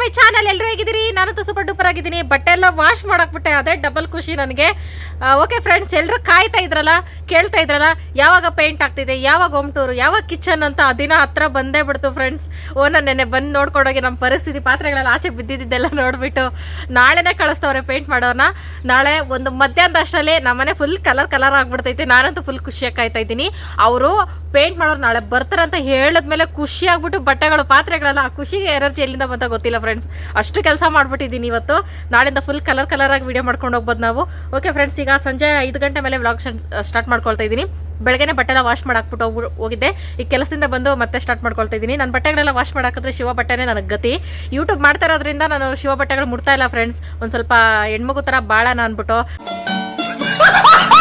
My channel ಎಲ್ಲರೂ ಹೇಗಿದ್ದೀರಿ? ನಾನಂತೂ ಸೂಪರ್ ಡೂಪರ್ ಆಗಿದ್ದೀನಿ. ಬಟ್ಟೆ ಎಲ್ಲ ವಾಶ್ ಮಾಡಾಕ್ಬಿಟ್ಟೆ. ಅದೇ ಡಬಲ್ ಖುಷಿ ನನಗೆ. ಓಕೆ ಫ್ರೆಂಡ್ಸ್ ಎಲ್ಲರೂ ಕಾಯ್ತಾ ಇದ್ರಲ್ಲ? ಕೇಳ್ತಾ ಇದ್ರಲ್ಲ? ಯಾವಾಗ ಪೇಂಟ್ ಆಗ್ತಿದೆ? ಯಾವಾಗ ಹೋಮ್ ಟೂರು ಯಾವಾಗ ಕಿಚನ್ ಅಂತ ಆ ದಿನ ಹತ್ರ ಬಂದೇ ಬಿಡ್ತು ಫ್ರೆಂಡ್ಸ್ ಓ, ನಾನು ನೆನ್ನೆ ಬಂದು ನೋಡ್ಕೊಂಡೋಗಿ ನಮ್ಮ ಪರಿಸ್ಥಿತಿ ಪಾತ್ರೆಗಳೆಲ್ಲ ಆಚೆ ಬಿದ್ದಿದ್ದೆಲ್ಲ ನೋಡಿಬಿಟ್ಟು ನಾಳೆನೇ ಕಳಿಸ್ತವ್ರೆ ಪೇಂಟ್ ಮಾಡೋರ್ನ. ನಾಳೆ ಒಂದು ಮಧ್ಯಾಹ್ನದ ಅಷ್ಟರಲ್ಲಿ ನಮ್ಮನೆ ಫುಲ್ ಕಲರ್ ಕಲರ್ ಆಗಿಬಿಡ್ತೈತೆ. ನಾನಂತೂ ಫುಲ್ ಖುಷಿಯಾಗಿ ಕಾಯ್ತಾ ಇದ್ದೀನಿ. ಅವರು ಪೇಂಟ್ ಮಾಡೋರು ನಾಳೆ ಬರ್ತಾರಂತ ಹೇಳಿದ್ಮೇಲೆ ಖುಷಿ ಆಗ್ಬಿಟ್ಟು ಬಟ್ಟೆಗಳು, ಪಾತ್ರೆಗಳೆಲ್ಲ ಆ ಖುಷಿಗೆ ಎನರ್ಜಿ ಎಲ್ಲಿಂದ ಬಂತ ಗೊತ್ತಿಲ್ಲ ಫ್ರೆಂಡ್ಸ್ ಅಷ್ಟು ಕೆಲಸ ಮಾಡ್ಬಿಟ್ಟಿದ್ದೀನಿ ಇವತ್ತು. ನಾಳಿಂದ ಫುಲ್ ಕಲರ್ ಕಲರಾಗಿ ವೀಡಿಯೋ ಮಾಡ್ಕೊಂಡು ಹೋಗ್ಬೋದು ನಾವು. ಓಕೆ ಫ್ರೆಂಡ್ಸ್ ಈಗ ಸಂಜೆ ಐದು ಗಂಟೆ ಮೇಲೆ ವ್ಲಾಗ್ ಸ್ಟಾರ್ಟ್ ಮಾಡ್ಕೊಳ್ತಾ ಇದ್ದೀನಿ. ಬೆಳಗ್ಗೆ ಬಟ್ಟೆಲ್ಲ ವಾಶ್ ಮಾಡಾಕ್ಬಿಟ್ಟು ಹೋಗ್ಬಿಟ್ಟು ಹೋಗಿದ್ದೆ. ಈ ಕೆಲಸದಿಂದ ಬಂದು ಮತ್ತೆ ಸ್ಟಾರ್ಟ್ ಮಾಡ್ಕೊಳ್ತಾ ಇದ್ದೀನಿ. ನನ್ನ ಬಟ್ಟೆಗಳೆಲ್ಲ ವಾಶ್ ಮಾಡಾಕಿದ್ರೆ ಶಿವ ಬಟ್ಟೆನೇ ನನಗೆ ಗತಿ. ಯೂಟ್ಯೂಬ್ ಮಾಡ್ತಾ ಇರೋದ್ರಿಂದ ನಾನು ಶಿವ ಬಟ್ಟೆಗಳು ಮುಡ್ತಾ ಇಲ್ಲ ಫ್ರೆಂಡ್ಸ್ ಒಂದು ಸ್ವಲ್ಪ ಹೆಣ್ಮಗು ಥರ ಬಾಳನ ಅಂದ್ಬಿಟ್ಟು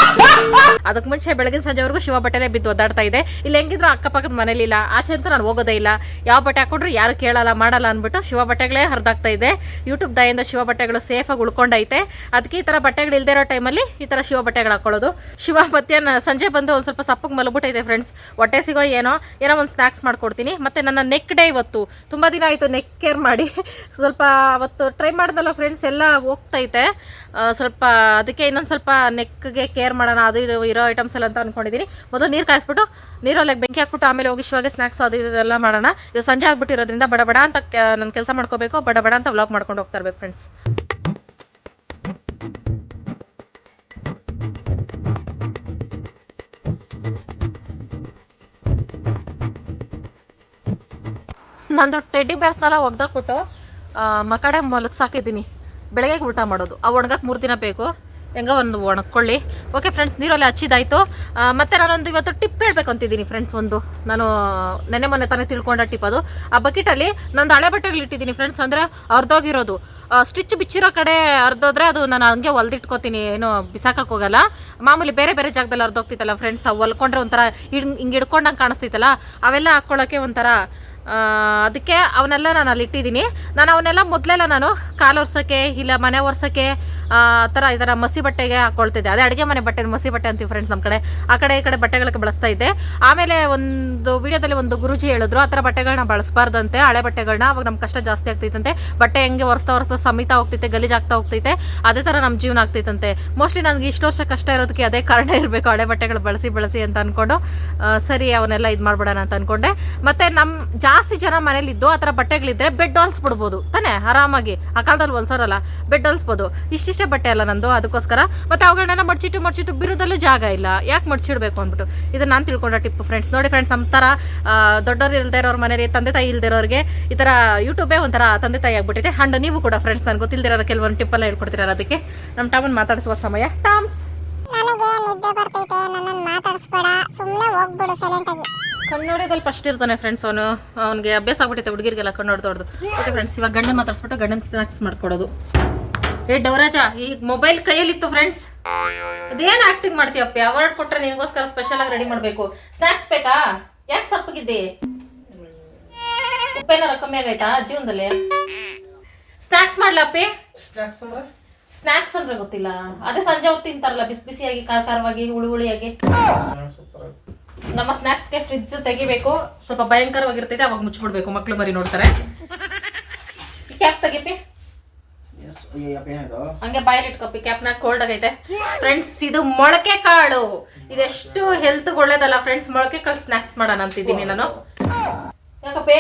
ಅದಕ್ಕೆ ಮುಂಚೆ ಬೆಳಗಿನ ಸಂಜೆವರೆಗೂ ಶಿವ ಬಟ್ಟೆನೇ ಬಿದ್ದು ಒದ್ದಾಡ್ತಾ ಇದೆ. ಇಲ್ಲಿ ಹೆಂಗಿದ್ರು ಅಕ್ಕಪಕ್ಕದ ಮನೇಲಿ ಇಲ್ಲ. ಆಚೆ ಅಂತೂ ನಾನು ಹೋಗೋದೇ ಇಲ್ಲ. ಯಾವ ಬಟ್ಟೆ ಹಾಕೊಂಡ್ರು ಯಾರು ಕೇಳಲ್ಲ, ಮಾಡಲ್ಲ ಅಂದ್ಬಿಟ್ಟು ಶಿವ ಬಟ್ಟೆಗಳೇ ಹರಿದಾಗ್ತಾ ಇದೆ. ಯೂಟ್ಯೂಬ್ ದಯಿಂದ ಶಿವ ಬಟ್ಟೆಗಳು ಸೇಫಾಗಿ ಉಳ್ಕೊಂಡೈತೆ. ಅದಕ್ಕೆ ಈ ಥರ ಬಟ್ಟೆಗಳು ಇಲ್ದೇ ಇರೋ ಟೈಮಲ್ಲಿ ಈ ಥರ ಶಿವ ಬಟ್ಟೆಗಳು ಹಾಕೊಳ್ಳೋದು. ಶಿವ ಮಧ್ಯಾಹ್ನ ಸಂಜೆ ಬಂದು ಒಂದು ಸ್ವಲ್ಪ ಸಪ್ಪಗೆ ಮಲಗ್ಬಿಟ್ಟೈತೆ ಫ್ರೆಂಡ್ಸ್ ಹೊಟ್ಟೆ ಸಿಗೋ ಏನೋ ಏನೋ ಒಂದು ಸ್ನ್ಯಾಕ್ಸ್ ಮಾಡ್ಕೊಡ್ತೀನಿ. ಮತ್ತು ನನ್ನ ನೆಕ್ ಡೇ ಇವತ್ತು. ತುಂಬ ದಿನ ಆಯಿತು ನೆಕ್ ಕೇರ್ ಮಾಡಿ. ಸ್ವಲ್ಪ ಅವತ್ತು ಟ್ರೈ ಮಾಡ್ದಲ್ಲ ಫ್ರೆಂಡ್ಸ್ ಎಲ್ಲ ಹೋಗ್ತೈತೆ. ಸ್ವಲ್ಪ ಅದಕ್ಕೆ ಇನ್ನೊಂದು ಸ್ವಲ್ಪ ನೆಕ್ಗೆ ಕೇರ್ ಮಾಡೋಣ, ಅದು ಇದು ಇರೋ ಐಟಮ್ಸ್ ಎಲ್ಲ ಅಂತ ಅಂದ್ಕೊಂಡಿದ್ದೀನಿ ಮೊದಲು ನೀರು ಕಾಯಿಸ್ಬಿಟ್ಟು ನೀರೊಳಗೆ ಬೆಂಕಿ ಹಾಕ್ಬಿಟ್ಟು ಆಮೇಲೆ ಹೋಗಿ ಶಿವಾಗೆ ಸ್ನ್ಯಾಕ್ಸ್ ಅದು ಇದೆಲ್ಲ ಮಾಡೋಣ. ಇವಾಗ ಸಂಜೆ ಆಗ್ಬಿಟ್ಟಿರೋದ್ರಿಂದ ಬಡ ಬಡ ಅಂತ ನನ್ನ ಕೆಲಸ ಮಾಡ್ಕೋಬೇಕು, ಬಡ ಬಡ ಅಂತ ವ್ಲಾಗ್ ಮಾಡ್ಕೊಂಡು ಹೋಗ್ತಾ ಇರ್ಬೇಕು ಫ್ರೆಂಡ್ಸ್ ನಂದು ಟೆಡ್ಡಿ ಬ್ಯಾಸ್ನೆಲ್ಲ ಒಗ್ದಾಕ್ಬಿಟ್ಟು ಮಕಡೆ ಮಲಗ್ಸಾಕಿದ್ದೀನಿ. ಬೆಳಗ್ಗೆ ಊಟ ಮಾಡೋದು. ಆ ಒಣಗಕ್ಕೆ ಮೂರು ದಿನ ಬೇಕು. ಹೆಂಗ ಒಂದು ಒಣಕೊಳ್ಳಿ. ಓಕೆ ಫ್ರೆಂಡ್ಸ್ ನೀರಲ್ಲಿ ಹಚ್ಚಿದಾಯ್ತು ಮತ್ತು ನಾನೊಂದು ಇವತ್ತು ಟಿಪ್ ಹೇಳ್ಬೇಕು ಅಂತಿದ್ದೀನಿ ಫ್ರೆಂಡ್ಸ್ ಒಂದು. ನಾನು ನೆನೆ ಮೊನ್ನೆ ತಾನೇ ತಿಳ್ಕೊಂಡ ಟಿಪ್ ಅದು. ಆ ಬಕೆಟಲ್ಲಿ ನಂದು ಹಳೆ ಬಟ್ಟೆಗಳು ಇಟ್ಟಿದ್ದೀನಿ ಫ್ರೆಂಡ್ಸ್ ಅಂದರೆ ಅರ್ಧೋಗಿರೋದು. ಸ್ಟಿಚ್ ಬಿಚ್ಚಿರೋ ಕಡೆ ಅರ್ಧೋದ್ರೆ ಅದು ನಾನು ಹಂಗೆ ಹೊಲ್ದಿಟ್ಕೋತೀನಿ, ಏನು ಬಿಸಾಕಕ್ಕೆ ಹೋಗಲ್ಲ. ಮಾಮೂಲಿ ಬೇರೆ ಬೇರೆ ಜಾಗದಲ್ಲಿ ಅರ್ಧೋಗ್ತಿತ್ತಲ್ಲ ಫ್ರೆಂಡ್ಸ್ ಅವು ಹೊಲ್ಕೊಂಡ್ರೆ ಒಂಥರ ಹಿಂಗೆ ಹಿಡ್ಕೊಂಡಂಗೆ ಕಾಣಿಸ್ತಿತ್ತಲ್ಲ, ಅವೆಲ್ಲ ಹಾಕ್ಕೊಳ್ಳೋಕ್ಕೆ ಒಂಥರ ಅದಕ್ಕೆ ಅವನ್ನೆಲ್ಲ ನಾನು ಅಲ್ಲಿ ಇಟ್ಟಿದ್ದೀನಿ. ನಾನು ಅವನ್ನೆಲ್ಲ ಮೊದಲೆಲ್ಲ ನಾನು ಕಾಲು ಒರ್ಸೋಕ್ಕೆ ಇಲ್ಲ ಮನೆ ಒರ್ಸೋಕ್ಕೆ, ಆ, ಥರ ಈ ಥರ ಮಸಿ ಬಟ್ಟೆಗೆ ಹಾಕ್ಕೊಳ್ತಿದ್ದೆ ಅದೇ ಅಡುಗೆ ಮನೆ ಬಟ್ಟೆ ಮಸಿ ಬಟ್ಟೆ ಅಂತೀವಿ ಫ್ರೆಂಡ್ಸ್ ನಮ್ಮ ಕಡೆ. ಆ ಕಡೆ ಈ ಕಡೆ ಬಟ್ಟೆಗಳಿಗೆ ಬಳಸ್ತಾ ಇದ್ದೆ. ಆಮೇಲೆ ಒಂದು ವಿಡಿಯೋದಲ್ಲಿ ಒಂದು ಗುರುಜಿ ಹೇಳಿದ್ರು, ಆ ಥರ ಬಟ್ಟೆಗಳನ್ನ ಬಳಸಬಾರ್ದಂತೆ, ಹಳೆ ಬಟ್ಟೆಗಳನ್ನ ಅವಾಗ ನಮ್ಮ ಕಷ್ಟ ಜಾಸ್ತಿ ಆಗ್ತೈತಂತೆ ಬಟ್ಟೆ ಹೆಂಗೆ ಒರೆಸ್ತಾ ಒರೆಸ್ತಾ ಸಮಿತ ಹೋಗ್ತೈತೆ ಗಲೀಜಾಗ್ತಾ ಹೋಗ್ತೈತೆ ಅದೇ ಥರ ನಮ್ಮ ಜೀವನ ಆಗ್ತೈತಂತೆ ಮೋಸ್ಟ್ಲಿ ನನಗೆ ಇಷ್ಟು ವರ್ಷ ಕಷ್ಟ ಇರೋದಕ್ಕೆ ಅದೇ ಕಾರಣ ಇರಬೇಕು, ಹಳೆ ಬಟ್ಟೆಗಳು ಬಳಸಿ ಬಳಸಿ ಅಂತ ಅಂದ್ಕೊಂಡು ಸರಿ ಅವನ್ನೆಲ್ಲ ಇದು ಮಾಡ್ಬಿಡೋಣ ಅಂತ ಅಂದ್ಕೊಂಡೆ ಮತ್ತೆ ನಮ್ಮ ಜಾಸ್ತಿ ಜನ ಮನೇಲಿ ಇದ್ದು ಆ ಥರ ಬಟ್ಟೆಗಳಿದ್ರೆ ಬೆಡ್ ಹೊಲಿಸ್ಬಿಡ್ಬೋದು ತಾನೇ? ಆರಾಮಾಗಿ. ಆ ಕಾಲದಲ್ಲಿ ಹೊಲ್ಸೋರಲ್ಲ ಬೆಡ್ ಹೊಲ್ಸ್ಬೋದು ಇಷ್ಟಿಷ್ಟೇ ಬಟ್ಟೆ ಅಲ್ಲ ನಂದು, ಅದಕ್ಕೋಸ್ಕರ. ಮತ್ತೆ ಅವುಗಳನ್ನೆಲ್ಲ ಮಡ್ಚಿಟ್ಟು ಮಡ್ಚಿಟ್ಟು ಬಿರುದಲ್ಲೂ ಜಾಗ ಇಲ್ಲ. ಯಾಕೆ ಮಡ್ಚಿಡ್ಬೇಕು ಅಂದ್ಬಿಟ್ಟು. ಇದನ್ನು ನಾನು ತಿಳ್ಕೊಂಡ ಟಿಪ್ಪು ಫ್ರೆಂಡ್ಸ್ ನೋಡಿ ಫ್ರೆಂಡ್ಸ್ ನಮ್ಮ ಥರ ದೊಡ್ಡವರು ಇಲ್ದೇ ಇರೋರ ಮನೇಲಿ ತಂದೆ ತಾಯಿ ಇಲ್ದಿರೋರಿಗೆ ಈ ಥರ ಯೂಟ್ಯೂಬೇ ಒಂಥರ ತಂದೆ ತಾಯಿ ಆಗ್ಬಿಟ್ಟಿದೆ. ಹಂಡ್ ನೀವು ಕೂಡ ಫ್ರೆಂಡ್ಸ್ ನನಗೆ ಗೊತ್ತಿಲ್ದಿರೋ ಕೆಲವೊಂದು ಟಿಪ್ಪೆಲ್ಲ ಹೇಳ್ಕೊಡ್ತೀರ ಅದಕ್ಕೆ. ನಮ್ಮ ಟಾಮನ್ ಮಾತಾಡಿಸುವ ಸಮಯ. ಟಾಮ್ಸ್. ನನಗೆ ನಿದ್ದೆ ಬರ್ತೈತೆ. ನನ್ನನ್ನು ಮಾತಾಡಿಸ್ಬೇಡ. ಸುಮ್ಮನೆ ಹೋಗ್ಬಿಡು ಸೈಲೆಂಟ್ ಆಗಿ ಕನ್ನಡದಲ್ಲಿ ಫಸ್ಟ್ ಇರ್ತಾನೆ ಫ್ರೆಂಡ್ಸ್ ಅವನು. ಅವನಿಗೆ ಅಭ್ಯಾಸ ಆಗ್ಬಿಟ್ಟೈತೆ ಹುಡುಗಿರಿಗೆಲ್ಲ ಕಣ್ಣೋಡ್ದೋಡ್ದು. ದೊಡ್ದು ಓಕೆ ಫ್ರೆಂಡ್ಸ್ ಇವಾಗ ಗಂಡನ ಮಾತಾಡ್ಸ್ಬಿಟ್ಟು ಗಂಡನ ಸ್ನಾಕ್ಸ್ ಮಾಡ್ಕೊಡೋದು. ಏ ಡವರಾಜ ಈ ಮೊಬೈಲ್ ಕೈಯಲ್ಲಿತ್ತು ಫ್ರೆಂಡ್ಸ್ ಅದೇನು ಆಕ್ಟಿಂಗ್ ಮಾಡ್ತೀಯಪ್ಪ ಅವಾರ್ಡ್ ಕೊಟ್ಟರೆ ನಿನಗೋಸ್ಕರ ಸ್ಪೆಷಲ್ ಆಗಿ ರೆಡಿ ಮಾಡಬೇಕು. ಸ್ನಾಕ್ಸ್ ಬೇಕಾ? ಯಾಕೆ ಸಪ್ಪಗಿದ್ದಿ? ಉಪ್ಪೇನಾರ ಕಮ್ಮಿ ಆಗೈತಾ ಜೀವನದಲ್ಲಿ? ಸ್ನಾಕ್ಸ್ ಮಾಡ್ಲಪ್ಪಿ ಸ್ನಾಕ್ಸ್ ಅಂದ್ರೆ? ಸ್ನಾಕ್ಸ್ ಅಂದ್ರೆ ಗೊತ್ತಿಲ್ಲ. ಅದೇ ಸಂಜೆ ಹೊತ್ತು ತಿಂತಾರಲ್ಲ ಬಿಸಿ ಬಿಸಿಯಾಗಿ ಖಾರ ಖಾರವಾಗಿ ಹುಳಿ ಹುಳಿಯಾಗಿ. ನಮ್ಮ ಸ್ನಾಕ್ಸ್ಗೆ ಫ್ರಿಜ್ ತೆಗಿಬೇಕು. ಸ್ವಲ್ಪ ಭಯಂಕರವಾಗಿರ್ತೈತೆ ಅವಾಗ ಮುಚ್ಚಿಬಿಡ್ಬೇಕು ಮಕ್ಳು ಮರಿ ನೋಡ್ತಾರೆ. ಕ್ಯಾಪ್ ತೆಗಿಪಿ. ಏನಿದು? ಹಂಗೆ ಬಾಯಲ್ಲಿ ಇಟ್ಕೊಪ್ಪಿ. ಕ್ಯಾಪ್ನ ಕೋಲ್ಡ್ ಆಗೈತೆ. ಫ್ರೆಂಡ್ಸ್ ಇದು ಮೊಳಕೆ ಕಾಳು. ಇದೆಷ್ಟು ಹೆಲ್ತ್ ಒಳ್ಳೇದಲ್ಲ ಫ್ರೆಂಡ್ಸ್ ಮೊಳಕೆ ಕಾಳು ಸ್ನಾಕ್ಸ್ ಮಾಡೋಣ ಅಂತಿದ್ದೀನಿ ನಾನು. ಯಾಕಪ್ಪಿ?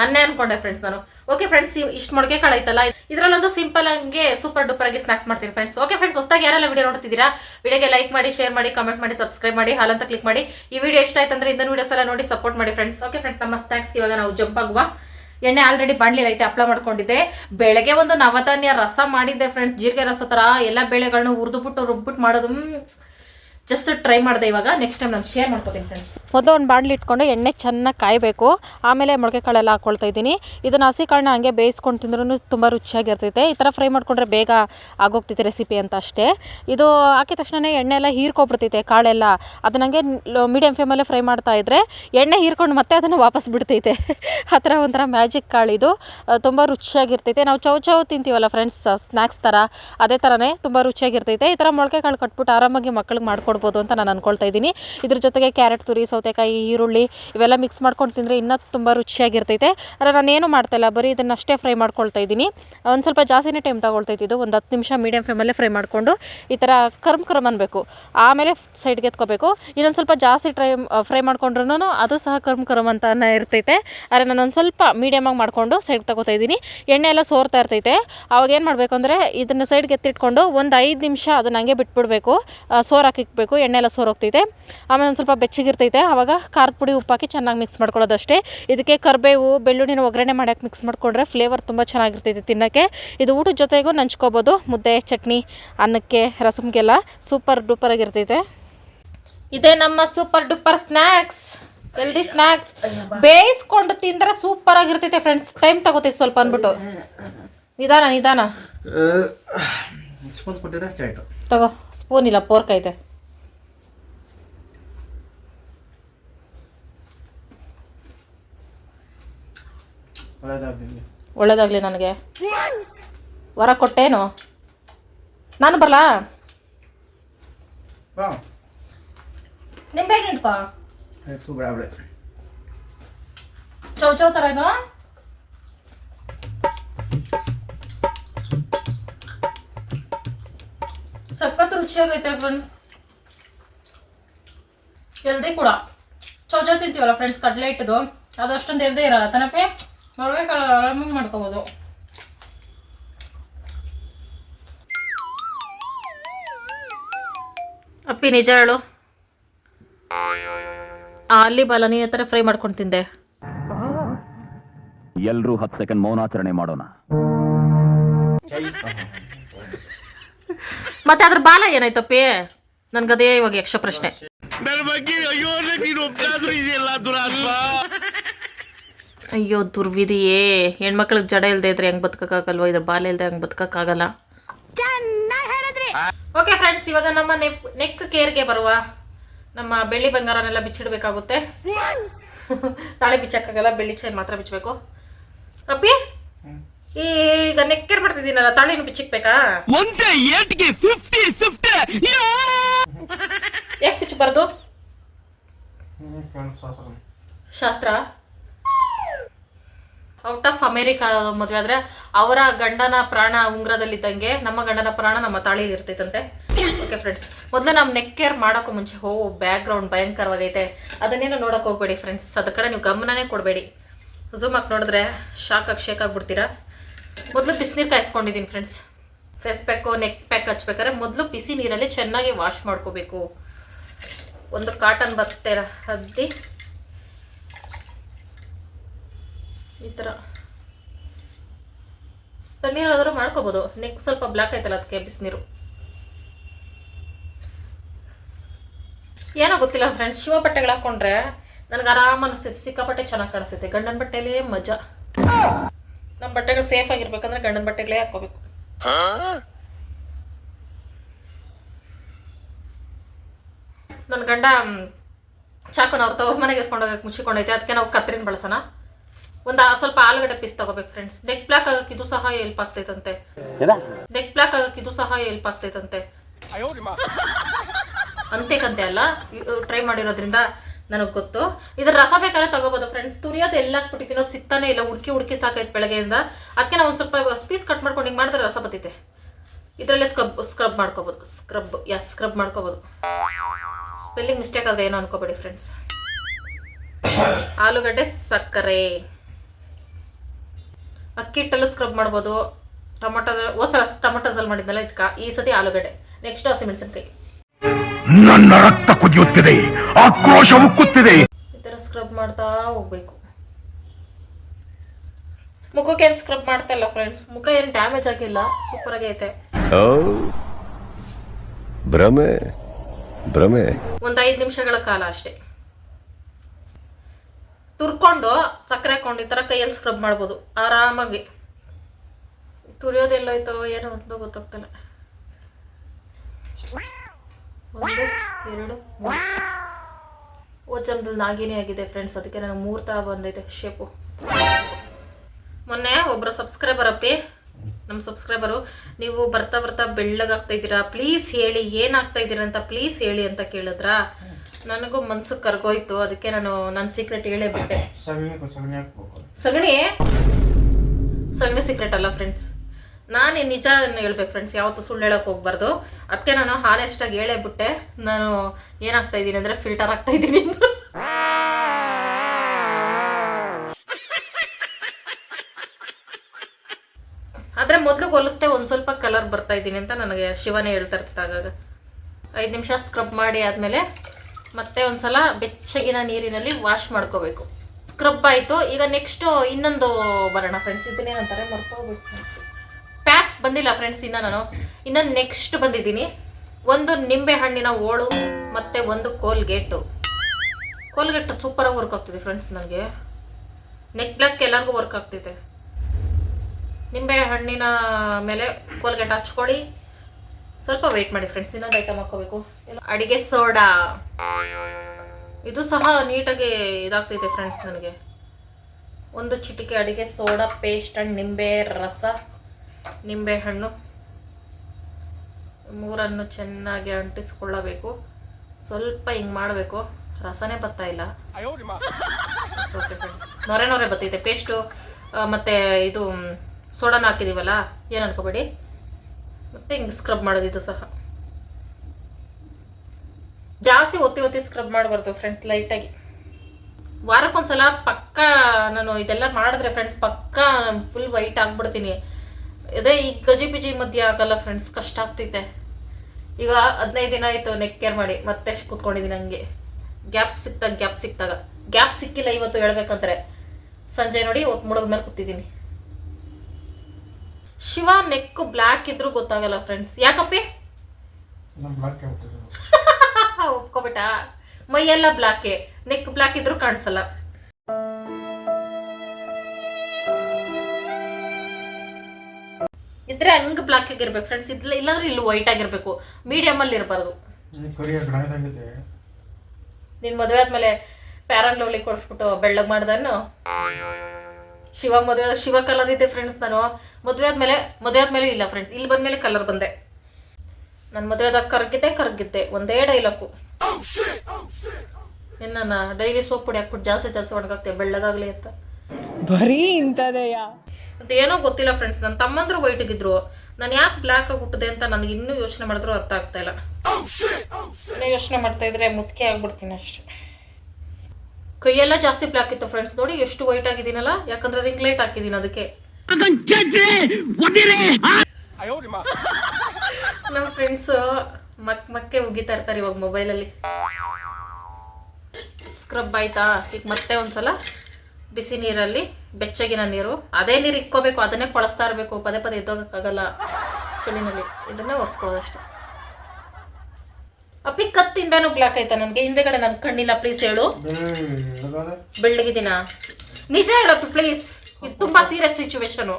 ನನ್ನೇ ಅನ್ಕೊಂಡೆ ಫ್ರೆಂಡ್ಸ್ ನಾನು. ಓಕೆ ಫ್ರೆಂಡ್ಸ್ ಇಷ್ಟು ಮೊಳಕೆ ಕಳೈತಲ್ಲ. ಇದರಲ್ಲೊಂದು ಸಿಂಪಲ್ ಹಂಗೆ ಸೂಪರ್ ಡೂಪರ್ ಆಗಿ ಸ್ನಾಕ್ಸ್ ಮಾಡ್ತೀನಿ ಫ್ರೆಂಡ್ಸ್ ಓಕೆ ಫ್ರೆಂಡ್ಸ್ ಹೊಸದಾಗಿ ಯಾರೆಲ್ಲ ವಿಡಿಯೋ ನೋಡ್ತಿದ್ದೀರಾ ವಿಡಿಯೋಗೆ ಲೈಕ್ ಮಾಡಿ ಶೇರ್ ಮಾಡಿ ಕಮೆಂಟ್ ಮಾಡಿ ಸಬ್ಸ್ಕ್ರೈಬ್ ಮಾಡಿ ಹಾಲಂತ ಕ್ಲಿಕ್ ಮಾಡಿ. ಈ ವಿಡಿಯೋ ಇಷ್ಟ ಆಯ್ತಂದ್ರೆ ಅಂದ್ರೆ ವಿಡಿಯೋಸ್ ಎಲ್ಲ ನೋಡಿ ಸಪೋರ್ಟ್ ಮಾಡಿ ಫ್ರೆಂಡ್ಸ್ ಓಕೆ ಫ್ರೆಂಡ್ಸ್ ನಮ್ಮ ಸ್ನಾಕ್ಸ್ ಇವಾಗ ನಾವು ಜಂಪ್ ಆಗುವ. ಎಣ್ಣೆ ಆಲ್ರೆಡಿ ಬಾಣ್ಲಿ ಐತೆ ಅಪ್ಲೈ ಮಾಡ್ಕೊಂಡಿದ್ದೆ. ಬೆಳಗ್ಗೆ ಒಂದು ನವಧಾನ್ಯ ರಸ ಮಾಡಿದ್ದೆ ಫ್ರೆಂಡ್ಸ್ ಜೀರಿಗೆ ರಸ ಥರ ಎಲ್ಲ ಬೇಳೆಗಳನ್ನ ಹುರಿದುಬಿಟ್ಟು ರುಬ್ಬಿಟ್ಟು ಮಾಡೋದು ಜಸ್ಟ್ ಟ್ರೈ ಮಾಡಿದೆ ಇವಾಗ. ನೆಕ್ಸ್ಟ್ ಟೈಮ್ ನಾನು ಶೇರ್ ಮಾಡ್ಕೋತೀನಿ ಫ್ರೆಂಡ್ಸ್ ಮೊದಲು ಒಂದು ಬಾಣಲಿ ಇಟ್ಕೊಂಡು ಎಣ್ಣೆ ಚೆನ್ನಾಗಿ ಕಾಯಬೇಕು. ಆಮೇಲೆ ಮೊಳಕೆ ಕಾಳೆಲ್ಲ ಹಾಕ್ಕೊಳ್ತಾ ಇದ್ದೀನಿ. ಇದನ್ನು ಹಸಿ ಕಾಳನ್ನ ಹಂಗೆ ಬೇಯಿಸ್ಕೊಂಡು ತಿಂದ್ರೂ ತುಂಬ ರುಚಿಯಾಗಿರ್ತೈತೆ. ಈ ಥರ ಫ್ರೈ ಮಾಡಿಕೊಂಡ್ರೆ ಬೇಗ ಆಗೋಗ್ತೈತೆ ರೆಸಿಪಿ ಅಂತ ಅಷ್ಟೇ. ಇದು ಹಾಕಿದ ತಕ್ಷಣ ಎಣ್ಣೆ ಎಲ್ಲ ಹೀರ್ಕೊಬಿಡ್ತೈತೆ, ಕಾಳೆಲ್ಲ. ಅದನ್ನ ಹಂಗೆ ಮೀಡಿಯಮ್ ಫ್ಲೇಮಲ್ಲೇ ಫ್ರೈ ಮಾಡ್ತಾ ಇದ್ರೆ ಎಣ್ಣೆ ಹೀರ್ಕೊಂಡು ಮತ್ತೆ ಅದನ್ನು ವಾಪಸ್ ಬಿಡ್ತೈತೆ. ಆ ಥರ ಒಂಥರ ಮ್ಯಾಜಿಕ್ ಕಾಳು ಇದು. ತುಂಬ ರುಚಿಯಾಗಿರ್ತೈತೆ. ನಾವು ಚೌ ಚೌ ತಿಂತೀವಲ್ಲ ಫ್ರೆಂಡ್ಸ್ ಸ್ನ್ಯಾಕ್ಸ್ ಥರ, ಅದೇ ಥರನೇ ತುಂಬ ರುಚಿಯಾಗಿರ್ತೈತೆ. ಈ ಥರ ಮೊಳಕೆ ಕಾಳು ಕಟ್ಬಿಟ್ಟು ಆರಾಮಾಗಿ ಮಕ್ಳಿಗೆ ಮಾಡ್ಕೊಡ್ಬೋದು. ಕೊಡ್ಬೋದು ಅಂತ ನಾನು ಅನ್ಕೊಳ್ತಾ ಇದ್ದೀನಿ. ಇದ್ರ ಜೊತೆಗೆ ಕ್ಯಾರೆಟ್, ತುರಿ, ಸೌತೆಕಾಯಿ, ಈರುಳ್ಳಿ ಇವೆಲ್ಲ ಮಿಕ್ಸ್ ಮಾಡ್ಕೊಂಡು ತಿಂದರೆ ಇನ್ನೂ ತುಂಬ ರುಚಿಯಾಗಿರ್ತೈತೆ. ಆದರೆ ನಾನೇನು ಮಾಡ್ತಾಯಿಲ್ಲ ಬರೀ ಇದನ್ನಷ್ಟೇ ಫ್ರೈ ಮಾಡ್ಕೊಳ್ತಾ ಇದ್ದೀನಿ. ಒಂದು ಸ್ವಲ್ಪ ಜಾಸ್ತಿನೇ ಟೈಮ್ ತಗೊಳ್ತೈತೆ ಇದು ಒಂದು ಹತ್ತು ನಿಮಿಷ ಮೀಡಿಯಮ್ ಫ್ಲೇಮಲ್ಲೇ ಫ್ರೈ ಮಾಡಿಕೊಂಡು ಈ ಥರ ಕರ್ಮ್ ಕರ್ಮ್ ಅನ್ಬೇಕು. ಆಮೇಲೆ ಸೈಡ್ಗೆ ಎತ್ಕೋಬೇಕು. ಇನ್ನೊಂದು ಸ್ವಲ್ಪ ಜಾಸ್ತಿ ಟ್ರೈ ಫ್ರೈ ಮಾಡ್ಕೊಂಡ್ರೂ ಅದು ಸಹ ಕರ್ಮ್ ಕರ್ಮ್ ಅಂತಾನೆ ಇರ್ತೈತೆ. ಆದರೆ ನಾನು ಒಂದು ಸ್ವಲ್ಪ ಮೀಡಿಯಮಾಗಿ ಮಾಡಿಕೊಂಡು ಸೈಡ್ ತಗೋತಾ ಇದ್ದೀನಿ. ಎಣ್ಣೆ ಎಲ್ಲ ಸೋರ್ತಾ ಇರ್ತೈತೆ. ಅವಾಗ ಏನು ಮಾಡಬೇಕು ಅಂದರೆ ಇದನ್ನು ಸೈಡ್ಗೆ ಎತ್ತಿಟ್ಕೊಂಡು ಒಂದು ಐದು ನಿಮಿಷ ಅದನ್ನ ಹಂಗೆ ಬಿಟ್ಬಿಡಬೇಕು. ಸೋರ್ ಹಾಕಿಕ್ಬೇಕು ಎಣ್ಣೆ ಎಲ್ಲ ಸೋರ್ ಹೋಗ್ತೈತೆ ಆಮೇಲೆ ಒಂದು ಸ್ವಲ್ಪ ಬೆಚ್ಚಗಿರ್ತೈತೆ. ಆವಾಗ ಖಾರದ ಪುಡಿ ಉಪ್ಪಾಕಿ ಚೆನ್ನಾಗಿ ಮಿಕ್ಸ್ ಮಾಡ್ಕೊಳ್ಳೋದಷ್ಟೇ. ಇದಕ್ಕೆ ಕರಿಬೇವು ಬೆಳ್ಳುಳ್ಳಿನ ಒಗ್ಗರಣೆ ಮಾಡೋಕ್ಕೆ ಮಿಕ್ಸ್ ಮಾಡಿಕೊಂಡ್ರೆ ಫ್ಲೇವರ್ ತುಂಬ ಚೆನ್ನಾಗಿರ್ತೈತೆ ತಿನ್ನೋಕ್ಕೆ. ಇದು ಊಟದ ಜೊತೆಗೂ ನಂಚ್ಕೋಬೋದು. ಮುದ್ದೆ ಚಟ್ನಿ ಅನ್ನಕ್ಕೆ ರಸಮ್ಗೆಲ್ಲ ಸೂಪರ್ ಡೂಪರ್ ಆಗಿರ್ತೈತೆ. ಇದೇ ನಮ್ಮ super duper snacks healthy snacks ಬೇಯಿಸ್ಕೊಂಡು ತಿಂದ್ರೆ ಸೂಪರ್ ಆಗಿರ್ತೈತೆ ಫ್ರೆಂಡ್ಸ್ ಟೈಮ್ ತಗೋತೈತೆ ಸ್ವಲ್ಪ ಅಂದ್ಬಿಟ್ಟು. ನಿಧಾನ ನಿಧಾನ. ತಗೋ ಸ್ಪೂನ್ ಇಲ್ಲ ಪೋರ್ಕ್ ಐತೆ. ಒಳ್ಳೇದಾಗಲಿ. ಒಳ್ಳೇದಾಗಲಿ ನನಗೆ. ವರ ಕೊಟ್ಟೇನು? ನಾನು ಬರಲಾ? ಬಾ. ನಿಂಬೆ ಇಟ್ಕೋ ಚೌ ಚೌ ಥರ ಇದು. ಸಖತ್ ರುಚಿಯಾಗೈತೆ ಫ್ರೆಂಡ್ಸ್ ಎಲ್ದಿ ಕೂಡ. ಚೌ ಚೌ ತಿಂತೀವಲ್ಲ ಫ್ರೆಂಡ್ಸ್ ಕಡಲೆ ಇಟ್ಟದು ಅದು ಅಷ್ಟೊಂದು ಎಲ್ದೇ ಇರಲ್ಲ ತನಪೆ ಹೊರಗೆ ಆರಾಮಾಗಿ ಮಾಡ್ಕೋಬೋದು. ಅಪ್ಪಿ ನಿಜ ಹೇಳು. ಅಲ್ಲಿ ಬಲ ನೀನ್ ಥರ ಫ್ರೈ ಮಾಡ್ಕೊಂಡು ತಿಂದೆ. ಎಲ್ಲರೂ ಹತ್ತು ಸೆಕೆಂಡ್ ಮೌನಾಚರಣೆ ಮಾಡೋಣ. ಮತ್ತೆ ಅದ್ರ ಬಾಲ ಏನಾಯ್ತಪ್ಪಿ ನನ್ಗದೇ ಇವಾಗ ಯಕ್ಷ ಪ್ರಶ್ನೆ ಅಯ್ಯೋ ದುರ್ವಿಧಿಯೇ. ಹೆಣ್ಮಕ್ಳಿಗೆ ಜಡ ಇಲ್ದೇ ಇದ್ರೆ ಹೆಂಗ್ ಬದುಕಕ್ಕಾಗಲ್ವೋ? ಇದ್ರ ಬಾಲ ಇಲ್ದೆ ಹಂಗ್ ಬದುಕಕ್ಕಾಗಲ್ಲ. ಓಕೆ ಫ್ರೆಂಡ್ಸ್ ಇವಾಗ ನಮ್ಮ ನೆಕ್ ಕೇರ್ಗೆ ಬರುವ ನಮ್ಮ ಬೆಳ್ಳಿ ಬಂಗಾರನೆಲ್ಲ ಬಿಚ್ಚಿಡ್ಬೇಕಾಗುತ್ತೆ. ತಾಳೆ ಬಿಚ್ಚಕ್ಕಾಗಲ್ಲ ಬೆಳ್ಳಿ ಚೈನ್ ಮಾತ್ರ ಬಿಚ್ಚಬೇಕು ಅಪ್ಪಿ ಈಗ ನೆಕ್ ಕೇರ್ ಮಾಡ್ತಿದ್ದೀನಲ್ಲ ತಾಳಿನೂ ಬಿಚ್ಚಿಕ್ಬೇಕಾ? ಯಾಕೆ ಬಿಚ್ಚಬಾರ್ದು? ಶಾಸ್ತ್ರ. ಔಟ್ ಆಫ್ ಅಮೇರಿಕಾ ಮದುವೆ ಆದ್ರೆ ಅವರ ಗಂಡನ ಪ್ರಾಣ ಉಂಗ್ರದಲ್ಲಿದ್ದಂಗೆ ನಮ್ಮ ಗಂಡನ ಪ್ರಾಣ ನಮ್ಮ ತಾಳಿಲಿ ಇರ್ತೈತಂತೆ. ಓಕೆ ಫ್ರೆಂಡ್ಸ್ ಮೊದಲು ನಾವು ನೆಕ್ ಕೇರ್ ಮಾಡೋಕ್ಕೂ ಮುಂಚೆ ಹೋ ಬ್ಯಾಕ್ ಗ್ರೌಂಡ್ ಭಯಂಕರವಾಗೈತೆ ಅದನ್ನೇನು ನೋಡೋಕೆ ಹೋಗ್ಬೇಡಿ ಫ್ರೆಂಡ್ಸ್ ಅದ ಕಡೆ ನೀವು ಗಮನನೇ ಕೊಡಬೇಡಿ. ಝೂಮ್ ಹಾಕಿ ನೋಡಿದ್ರೆ ಶಾಕ್ ಆಗಿ ಶೇಕ್ ಆಗಿಬಿಡ್ತೀರಾ? ಮೊದಲು ಬಿಸಿನೀರು ಕಾಯಿಸ್ಕೊಂಡಿದ್ದೀನಿ friends face pack neck pack ಹಚ್ಬೇಕಾದ್ರೆ ಮೊದಲು ಬಿಸಿ ನೀರಲ್ಲಿ ಚೆನ್ನಾಗಿ ವಾಶ್ ಮಾಡ್ಕೋಬೇಕು. ಒಂದು ಕಾಟನ್ ಬಟ್ಟೆ ಹದ್ದಿ ಈ ಥರ ತಣ್ಣೀರಾದರೂ ಮಾಡ್ಕೋಬೋದು. ನೆಕ್ ಸ್ವಲ್ಪ ಬ್ಲ್ಯಾಕ್ ಆಯ್ತಲ್ಲ ಅದಕ್ಕೆ ಬಿಸಿನೀರು. ಏನೋ ಗೊತ್ತಿಲ್ಲ ಫ್ರೆಂಡ್ಸ್ ಶಿವ ಬಟ್ಟೆಗಳು ಹಾಕೊಂಡ್ರೆ ನನಗೆ ಆರಾಮ ಅನಿಸ್ತೈತೆ, ಸಿಕ್ಕಾಪಟ್ಟೆ ಚೆನ್ನಾಗಿ ಕಾಣಿಸ್ತೈತೆ. ಗಂಡನ ಬಟ್ಟೆಲೇ ಮಜಾ. ನಮ್ಮ ಬಟ್ಟೆಗಳು ಸೇಫ್ ಆಗಿರ್ಬೇಕಂದ್ರೆ ಗಂಡನ ಬಟ್ಟೆಗಳೇ ಹಾಕೋಬೇಕು ನನ್ನ ಗಂಡ ಚಾಕು ನಾವು ತವ್ರ ಮನೆಗೆ ಎತ್ಕೊಂಡೋಗಕ್ಕೆ ಮುಚ್ಚಿಕೊಂಡೈತೆ. ಅದಕ್ಕೆ ನಾವು ಕತ್ರಿನ ಬಳಸೋಣ. ಒಂದು ಸ್ವಲ್ಪ ಆಲೂಗಡ್ಡೆ ಪೀಸ್ ತಗೋಬೇಕು ಫ್ರೆಂಡ್ಸ್ ನೆಕ್ ಬ್ಲಾಕ್ ಆಗಕ್ಕೆ ಇದು ಸಹ ಹೆಲ್ಪ್ ಆಗ್ತೈತಂತೆ. ನೆಕ್ ಬ್ಲಾಕ್ ಆಗಕ್ಕೆ ಇದು ಸಹ ಹೆಲ್ಪ್ ಆಗ್ತೈತಂತೆ. ಅಂತೆಕಂತೆ ಅಲ್ಲ ಟ್ರೈ ಮಾಡಿರೋದ್ರಿಂದ ನನಗೆ ಗೊತ್ತು. ಇದ್ರ ರಸ ಬೇಕಾದ್ರೆ ತಗೋಬೋದು ಫ್ರೆಂಡ್ಸ್ ತುರಿಯೋದು ಎಲ್ಲ ಹಾಕ್ಬಿಟ್ಟಿದ್ದೀನೋ ಸಿಗ್ತಾನೆ ಇಲ್ಲ. ಹುಡುಕಿ ಹುಡುಕಿ ಸಾಕೈತೆ ಬೆಳಗ್ಗೆಯಿಂದ. ಅದಕ್ಕೆ ನಾವು ಒಂದು ಸ್ವಲ್ಪ ಪೀಸ್ ಕಟ್ ಮಾಡ್ಕೊಂಡು ಹಿಂಗೆ ಮಾಡಿದ್ರೆ ರಸ ಬತ್ತೈತೆ ಇದರಲ್ಲೇ ಸ್ಕ್ರಬ್ ಸ್ಕ್ರಬ್ ಮಾಡ್ಕೋಬೋದು. ಸ್ಕ್ರಬ್ ಯಾ ಸ್ಕ್ರಬ್ ಮಾಡ್ಕೋಬೋದು. ಸ್ಪೆಲ್ಲಿಂಗ್ ಮಿಸ್ಟೇಕ್ ಆದರೆ ಏನೋ ಅನ್ಕೋಬೇಡಿ ಫ್ರೆಂಡ್ಸ್ ಆಲೂಗಡ್ಡೆ ಸಕ್ಕರೆ. ಅಕ್ಕಿ ಹಿಟ್ಟಲ್ಲಿ ಸ್ಕ್ರಬ್ ಮಾಡ್ಬೋದು. ಟೊಮೊಟೊ ಹೊಸ ಟೊಮೊಟೊಸಲ್ಲಿ ಮಾಡಿದ್ನಲ್ಲ ಇದಕ್ಕೆ ಈ ಸತಿ ಆಲೂಗಡ್ಡೆ. ನೆಕ್ಸ್ಟ್ ಹಸಿಮೆಣಸಿನ್ಕಾಯಿ ನನ್ನ ರಕ್ತ ಕುದಿಯುತ್ತಿದೆ ಆಕ್ರೋಶ ಉಕ್ಕುತ್ತಿದೆ ಈ ಥರ ಸ್ಕ್ರಬ್ ಮಾಡ್ತಾ ಹೋಗ್ಬೇಕು. ಮುಖಕ್ಕೆ ಏನು ಸ್ಕ್ರಬ್ ಮಾಡ್ತಾ ಇಲ್ಲ ಫ್ರೆಂಡ್ಸ್ ಮುಖ ಏನು ಡ್ಯಾಮೇಜ್ ಆಗಿಲ್ಲ ಸೂಪರ್ ಆಗಿ ಐತೆ. ಭ್ರಮೆ ಭ್ರಮೆ. ಒಂದು ಐದು ನಿಮಿಷಗಳ ಕಾಲ ಅಷ್ಟೇ. ತುರ್ಕೊಂಡು ಸಕ್ಕರೆ ಹಾಕೊಂಡು ಈ ಥರ ಕೈಯಲ್ಲಿ ಸ್ಕ್ರಬ್ ಮಾಡ್ಬೋದು. ಆರಾಮಾಗಿ. ತುರಿಯೋದೆಲ್ಲೋಯ್ತೋ ಏನೋ ಒಂದು ಗೊತ್ತಾಗ್ತಿಲ್ಲ. ಒಂದು, ಎರಡು ಓ ಓಜಮ್ದಲ್ಲಿ ನಾಗಿನೇ ಆಗಿದೆ ಫ್ರೆಂಡ್ಸ್ ಅದಕ್ಕೆ ನನಗೆ ಮೂರು ಥರ ಬಂದೈತೆ ಶೇಪು ಮೊನ್ನೆ ಒಬ್ಬರು ಸಬ್ಸ್ಕ್ರೈಬರ್ ಅಪ್ಪಿ ನಮ್ಮ ಸಬ್ಸ್ಕ್ರೈಬರು ನೀವು ಬರ್ತಾ ಬರ್ತಾ ಬೆಳ್ಳಗಾಗ್ತಾ ಇದ್ದೀರಾ? ಪ್ಲೀಸ್ ಹೇಳಿ ಏನಾಗ್ತಾ ಇದ್ದೀರಾ ಅಂತ ಪ್ಲೀಸ್ ಹೇಳಿ ಅಂತ ಕೇಳಿದ್ರಾ? ನನಗೂ ಮನ್ಸು ಕರ್ಗೋಯ್ತು ಅದಕ್ಕೆ ನಾನು ನನ್ನ ಸೀಕ್ರೆಟ್ ಹೇಳೇ ಬಿಟ್ಟೆ. ಸಗಣಿ ಸಗಣಿ ಸೀಕ್ರೆಟ್ ಅಲ್ಲ ಫ್ರೆಂಡ್ಸ್ ನಾನು ನಿಜ ಹೇಳ್ಬೇಕು ಫ್ರೆಂಡ್ಸ್ ಯಾವತ್ತೂ ಸುಳ್ಳು ಹೇಳಕ್ ಹೋಗ್ಬಾರ್ದು. ಅದಕ್ಕೆ ನಾನು ಹಾನೆಸ್ಟಾಗಿ ಹೇಳೇ ಬಿಟ್ಟೆ. ನಾನು ಏನಾಗ್ತಾ ಇದ್ದೀನಿ ಅಂದರೆ ಫಿಲ್ಟರ್ ಆಗ್ತಾ ಇದ್ದೀನಿ ಹೋಲಿಸ್ದೆ ಒಂದು ಸ್ವಲ್ಪ ಕಲರ್ ಬರ್ತಾ ಇದ್ದೀನಿ ಅಂತ ನನಗೆ ಶಿವನೇ ಹೇಳ್ತಾ ಇರ್ತಾಗ ಐದು ನಿಮಿಷ ಸ್ಕ್ರಬ್ ಮಾಡಿ ಆದಮೇಲೆ ಮತ್ತೆ ಒಂದ್ಸಲ ಬೆಚ್ಚಗಿನ ನೀರಿನಲ್ಲಿ ವಾಶ್ ಮಾಡ್ಕೋಬೇಕು. ಸ್ಕ್ರಬ್ ಆಯಿತು, ಈಗ ನೆಕ್ಸ್ಟು ಇನ್ನೊಂದು ಬರೋಣ ಫ್ರೆಂಡ್ಸ್ ಇದನ್ನೇನಂತಾರೆ ಮರ್ತೋಗ್ಬಿಟ್ಟು ಪ್ಯಾಕ್ ಬಂದಿಲ್ಲ ಫ್ರೆಂಡ್ಸ್ ಇನ್ನು ನಾನು. ಇನ್ನೊಂದು ನೆಕ್ಸ್ಟ್ ಬಂದಿದ್ದೀನಿ. ಒಂದು ನಿಂಬೆ ಹಣ್ಣಿನ ಓಳು, ಮತ್ತು ಒಂದು ಕೋಲ್ಗೇಟು ಕೋಲ್ಗೇಟ್ ಸೂಪರಾಗಿ ವರ್ಕ್ ಆಗ್ತಿದೆ ಫ್ರೆಂಡ್ಸ್ ನನಗೆ. ನೆಕ್ ಬ್ಲ್ಯಾಕ್ ಎಲ್ಲರಿಗೂ ವರ್ಕ್ ಆಗ್ತಿದೆ. ನಿಂಬೆ ಹಣ್ಣಿನ ಮೇಲೆ ಕೋಲ್ಗೆಟ್ ಹಚ್ಕೊಳ್ಳಿ. ಸ್ವಲ್ಪ ವೇಟ್ ಮಾಡಿ ಫ್ರೆಂಡ್ಸ್ ಇನ್ನೊಂದು ಐಟಮ್ ಹಾಕೋಬೇಕು ಅಡಿಗೆ ಸೋಡಾ. ಇದು ಸಹ ನೀಟಾಗಿ ಇದಾಗ್ತೈತೆ ಫ್ರೆಂಡ್ಸ್ ನನಗೆ. ಒಂದು ಚಿಟಿಕೆ ಅಡಿಗೆ ಸೋಡಾ ಪೇಸ್ಟ್ ಆ್ಯಂಡ್ ನಿಂಬೆ ರಸ ನಿಂಬೆ ಹಣ್ಣು. ಮೂರನ್ನು ಚೆನ್ನಾಗಿ ಅಂಟಿಸ್ಕೊಳ್ಳಬೇಕು. ಸ್ವಲ್ಪ ಹಿಂಗೆ ಮಾಡಬೇಕು. ರಸನೇ ಬರ್ತಾ ಇಲ್ಲ. ಓಕೆ ಫ್ರೆಂಡ್ಸ್ ನೊರೆ ನೊರೆ ಬರ್ತೈತೆ. ಪೇಸ್ಟು ಮತ್ತು ಇದು ಸೋಡಾನ ಹಾಕಿದ್ದೀವಲ್ಲ ಏನು ಅನ್ಕೋಬೇಡಿ. ಮತ್ತು ಹಿಂಗೆ ಸ್ಕ್ರಬ್ ಮಾಡೋದಿದ್ದು ಸಹ. ಜಾಸ್ತಿ ಒತ್ತಿ ಒತ್ತಿ ಸ್ಕ್ರಬ್ ಮಾಡಬಾರ್ದು ಫ್ರೆಂಡ್ಸ್ ಲೈಟಾಗಿ ವಾರಕ್ಕೊಂದ್ಸಲ ಪಕ್ಕ ನಾನು ಇದೆಲ್ಲ ಮಾಡಿದ್ರೆ ಫ್ರೆಂಡ್ಸ್ ಪಕ್ಕ ಫುಲ್ ವೈಟ್ ಆಗಿಬಿಡ್ತೀನಿ. ಅದೇ ಈ ಗಜಿ ಬಿಜಿ ಮಧ್ಯೆ ಆಗಲ್ಲ ಫ್ರೆಂಡ್ಸ್ ಕಷ್ಟ ಆಗ್ತೈತೆ. ಈಗ ಹದಿನೈದು ದಿನ ಆಯಿತು ನೆಕ್ ಕೇರ್ ಮಾಡಿ, ಮತ್ತೆ ಕೂತ್ಕೊಂಡಿದ್ದೀನಿ ಹಂಗೆ. ಗ್ಯಾಪ್ ಸಿಕ್ತಾಗ ಗ್ಯಾಪ್ ಸಿಕ್ತಾಗ. ಗ್ಯಾಪ್ ಸಿಕ್ಕಿಲ್ಲ ಇವತ್ತು ಹೇಳ್ಬೇಕಂದ್ರೆ. ಸಂಜೆ ನೋಡಿ ಒತ್ತು ಮೇಲೆ ಕೂತಿದ್ದೀನಿ ಶಿವ ನೆಕ್ ಬ್ಲ್ಯಾಕ್ ಇದ್ರೂ ಗೊತ್ತಾಗಲ್ಲ ಫ್ರೆಂಡ್ಸ್ ಯಾಕಪ್ಪಿ? ಒಪ್ಕೊಬಿಟ್ಟ. ಮೈಯೆಲ್ಲ ಬ್ಲ್ಯಾಕೆ ನೆಕ್ ಬ್ಲ್ಯಾಕ್ ಇದ್ರು ಕಾಣಿಸಲ್ಲ. ಇದ್ರೆ ಹಂಗ್ ಬ್ಲ್ಯಾಕ್ ಆಗಿರ್ಬೇಕು ಫ್ರೆಂಡ್ಸ್ ಇದ್ಲ ಇಲ್ಲಾಂದ್ರೆ ಇಲ್ಲಿ ವೈಟ್ ಆಗಿರ್ಬೇಕು. ಮೀಡಿಯಂ ಅಲ್ಲಿ ಇರಬಾರ್ದು. ನಿನ್ ಮದುವೆ ಆದ್ಮೇಲೆ ಪ್ಯಾರನ್ ಲವ್ಲಿ ಕೊಡ್ಸ್ಬಿಟ್ಟು ಬೆಳ್ಳಗ್ ಮಾಡ್ದನ್ನು? ಶಿವ ಮದುವೆ ಶಿವ ಕಲರ್ ಇದೆ ಫ್ರೆಂಡ್ಸ್ ನಾನು. ಮದುವೆ ಆದ್ಮೇಲೆ ಮದುವೆ ಆದ್ಮೇಲೆ ಇಲ್ಲ ಫ್ರೆಂಡ್ಸ್ ಇಲ್ಲಿ ಬಂದ್ಮೇಲೆ ಕಲರ್ ಬಂದೆ. ನಾನು ಮದುವೆದಾಗ ಕರ್ಗಿದ್ದೆ ಕರ್ಗಿದ್ದೆ. ಒಂದೇ ಡೈಲಾಕು ಏನನ್ನ ಡೈಲಿ ಸೋಪ್ ಪುಡಿ ಹಾಕ್ಬಿಟ್ಟು ಜಾಸ್ತಿ ಜಾಸ್ತಿ ಒಣಗಾಗ್ತೇವೆ ಬೆಳ್ಳಗಾಗ್ಲಿ ಅಂತ. ಬರೀ ಇಂಥದೆಯ? ಅದೇನೋ ಗೊತ್ತಿಲ್ಲ ಫ್ರೆಂಡ್ಸ್ ನನ್ನ ತಮ್ಮಂದ್ರು ವೈಟ್ ಇದ್ರು ನಾನು ಯಾಕೆ ಬ್ಲ್ಯಾಕ್ ಆಗಿ ಹುಟ್ಟಿದೆ ಅಂತ ನನಗೆ ಇನ್ನೂ ಯೋಚನೆ ಮಾಡಿದ್ರು ಅರ್ಥ ಆಗ್ತಾ ಇಲ್ಲ. ಇನ್ನೂ ಯೋಚನೆ ಮಾಡ್ತಾ ಇದ್ರೆ ಮುತ್ಕೆ ಆಗ್ಬಿಡ್ತೀನಿ ಅಷ್ಟೇ. ಕೈಯೆಲ್ಲ ಜಾಸ್ತಿ ಬ್ಲ್ಯಾಕ್ ಇತ್ತು ಫ್ರೆಂಡ್ಸ್ ನೋಡಿ ಎಷ್ಟು ವೈಟ್ ಆಗಿದ್ದೀನಲ್ಲ? ಯಾಕಂದ್ರೆ ರಿಂಗ್ ಲೈಟ್ ಹಾಕಿದ್ದೀನಿ ಅದಕ್ಕೆ. ನಮ್ಮ ಫ್ರೆಂಡ್ಸ್ ಮಕ್ ಮಕ್ಕೆ ಉಗಿತಾ ಇರ್ತಾರೆ ಇವಾಗ ಮೊಬೈಲಲ್ಲಿ ಸ್ಕ್ರಬ್ ಆಯ್ತಾ? ಈಗ ಮತ್ತೆ ಒಂದ್ಸಲ ಬಿಸಿ ನೀರಲ್ಲಿ ಬೆಚ್ಚಗಿನ ನೀರು. ಅದೇ ನೀರು ಇಕ್ಕೋಬೇಕು ಅದನ್ನೇ ಕೊಳಸ್ತಾ ಇರಬೇಕು. ಪದೇ ಪದೇ ಎದ್ದೋಗಕ್ಕಾಗಲ್ಲ. ಚಳಿನಲ್ಲಿ. ಇದನ್ನೇ ಒರೆಸ್ಕೊಳ್ಳೋದಷ್ಟೇ. ಅಪ್ಪಿ ಕತ್ತಿಂದನೂ ಬ್ಲಾಕ್ ಆಯ್ತಾ ನನಗೆ ಹಿಂದೆಗಡೆ ನನ್ನ ಕಣ್ಣಿಲ್ಲ ಪ್ಲೀಸ್ ಹೇಳು. ಬೆಳ್ಳಗಿದ್ದೀನ ನಿಜ ಹೇಳತ್ತು ಪ್ಲೀಸ್ ಇದು ತುಂಬಾ ಸೀರಿಯಸ್ ಸಿಚುವೇಶನು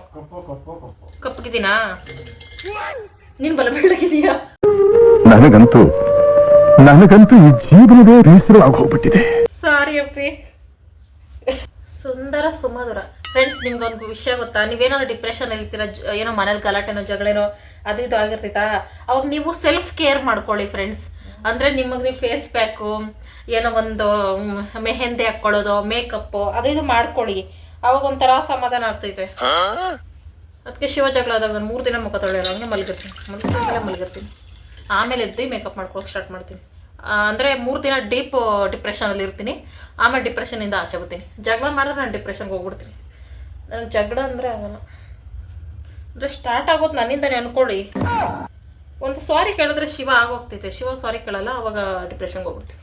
ಕಪ್ಪಗಿದ್ದೀನ ನಿನ್ ನೀನ್ ಬಲ ಬೆಳ್ಳಗಿದೀಯಾ? ನನಗಂತೂ ನನಗಂತೂ ಈ ಜೀವನವೇ ಬೇಸರ ಹೋಗ್ಬಿಟ್ಟಿದೆ ಸಾರಿ ಅಪ್ಪಿ. ಸುಂದರ ಸುಮಧುರ. ಫ್ರೆಂಡ್ಸ್ ನಿಮ್ಗೊಂದು ವಿಷಯ ಗೊತ್ತಾ? ನೀವೇನಾದ್ರು ಡಿಪ್ರೆಷನ್ ಇರ್ತೀರ? ಏನೋ ಮನೇಲಿ ಗಲಾಟೆನೋ ಜಗಳೇನೋ ಅದು ಇದು ಆಗಿರ್ತೈತಾ? ಅವಾಗ ನೀವು ಸೆಲ್ಫ್ ಕೇರ್ ಮಾಡ್ಕೊಳ್ಳಿ ಫ್ರೆಂಡ್ಸ್ ಅಂದರೆ ನಿಮಗೆ ನೀವು ಫೇಸ್ ಪ್ಯಾಕು ಏನೋ ಒಂದು ಮೆಹೆಂದಿ ಹಾಕೊಳ್ಳೋದು ಹಾಕ್ಕೊಳ್ಳೋದು ಮೇಕಪ್ಪು ಅದು ಇದು ಮಾಡ್ಕೊಳ್ಳಿ. ಅವಾಗ ಒಂಥರ ಸಮಾಧಾನ ಆಗ್ತೈತೆ. ಅದಕ್ಕೆ ಶಿವ ಜಗಳ ಆದಾಗ ನಾನು ಮೂರು ದಿನ ಮುಖ ತೊಳೆಯಲ್ಲ ಹಂಗೆ ಮಲಗಿರ್ತೀನಿ. ಮಲಗಿದ್ಮೇಲೆ ಮಲಗಿರ್ತೀನಿ. ಆಮೇಲೆ ಎದ್ದು ಮೇಕಪ್ ಮಾಡ್ಕೊಳಕ್ಕೆ ಸ್ಟಾರ್ಟ್ ಮಾಡ್ತೀನಿ. ಅಂದರೆ ಮೂರು ದಿನ ಡೀಪ್ ಡಿಪ್ರೆಷನಲ್ಲಿ ಇರ್ತೀನಿ. ಆಮೇಲೆ ಡಿಪ್ರೆಷನಿಂದ ಆಚೆ ಬರ್ತೀನಿ ಜಗಳ ಮಾಡಿದ್ರೆ ನಾನು ಡಿಪ್ರೆಷನ್ಗೆ ಹೋಗ್ಬಿಡ್ತೀನಿ. ನನಗೆ ಜಗಳ ಅಂದರೆ ಆಗಲ್ಲ. ಅಂದರೆ ಸ್ಟಾರ್ಟ್ ಆಗೋದು ನನ್ನಿಂದನೇ ಅನ್ಕೊಳ್ಳಿ. ಒಂದು ಸಾರಿ ಕೇಳಿದ್ರೆ ಶಿವ ಆಗೋಗ್ತೈತೆ. ಶಿವ ಸಾರಿ ಕೇಳಲ್ಲ, ಅವಾಗ ಡಿಪ್ರೆಷನ್ಗೆ ಹೋಗ್ಬಿಡ್ತೀವಿ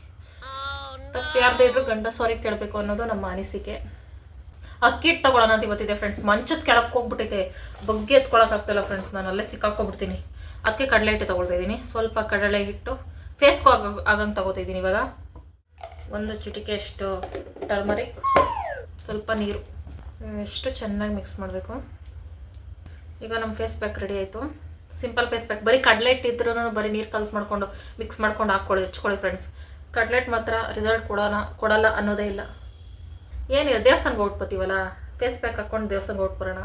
ತಪ್ಪು ಯಾರ್ದೇ ಇದ್ರು ಗಂಡ ಸಾರಿ ಕೇಳಬೇಕು ಅನ್ನೋದು ನಮ್ಮ ಅನಿಸಿಕೆ. ಅಕ್ಕಿ ಹಿಟ್ಟು ತಗೊಳ್ಳೋಣ ಅಂತ ಇವತ್ತಿದೆ ಫ್ರೆಂಡ್ಸ್ ಮಂಚದ ಕೆಳಕ್ಕೆ ಹೋಗ್ಬಿಟ್ಟೈತೆ. ಬಗ್ಗೆ ಎತ್ಕೊಳಕ್ಕಾಗ್ತಿಲ್ಲ ಫ್ರೆಂಡ್ಸ್ ನಾನು ಅಲ್ಲೇ ಸಿಕ್ಕಾಕೊಬಿಡ್ತೀನಿ ಅದಕ್ಕೆ ಕಡಲೆ ಹಿಟ್ಟು ತಗೊಳ್ತಾ ಇದ್ದೀನಿ. ಸ್ವಲ್ಪ ಕಡಲೆ ಹಿಟ್ಟು. ಫೇಸ್ಗೂ ಆಗ ಆಗಂಗೆ ತಗೋತಾ ಇದ್ದೀನಿ ಇವಾಗ. ಒಂದು ಚಿಟಿಕೆಯಷ್ಟು ಟರ್ಮರಿಕ್ ಸ್ವಲ್ಪ ನೀರು. ಎಷ್ಟು ಚೆನ್ನಾಗಿ ಮಿಕ್ಸ್ ಮಾಡಬೇಕು. ಈಗ ನಮ್ಮ ಫೇಸ್ ಪ್ಯಾಕ್ ರೆಡಿ ಆಯಿತು. ಸಿಂಪಲ್ ಫೇಸ್ ಪ್ಯಾಕ್ ಬರೀ ಕಡ್ಲೆಟ್ ಇದ್ರೂ ಬರೀ ನೀರು ಕಲ್ಸಿ ಮಾಡ್ಕೊಂಡು ಮಿಕ್ಸ್ ಮಾಡ್ಕೊಂಡು ಹಾಕ್ಕೊಳ್ಳಿ, ಹಚ್ಕೊಳ್ಳಿ ಫ್ರೆಂಡ್ಸ್ ಕಡ್ಲೆಟ್ ಮಾತ್ರ ರಿಸಲ್ಟ್ ಕೊಡೋಣ, ಕೊಡಲ್ಲ ಅನ್ನೋದೇ ಇಲ್ಲ. ಏನಿಲ್ಲ ದೇವಸ್ಥಾನಕ್ಕೆ ಹೊಟ್ಬತ್ತೀವಲ್ಲ ಫೇಸ್ ಪ್ಯಾಕ್ ಹಾಕ್ಕೊಂಡು ದೇವಸ್ಥಾನಕ್ಕೆ ಹೊಟ್ಬರೋಣ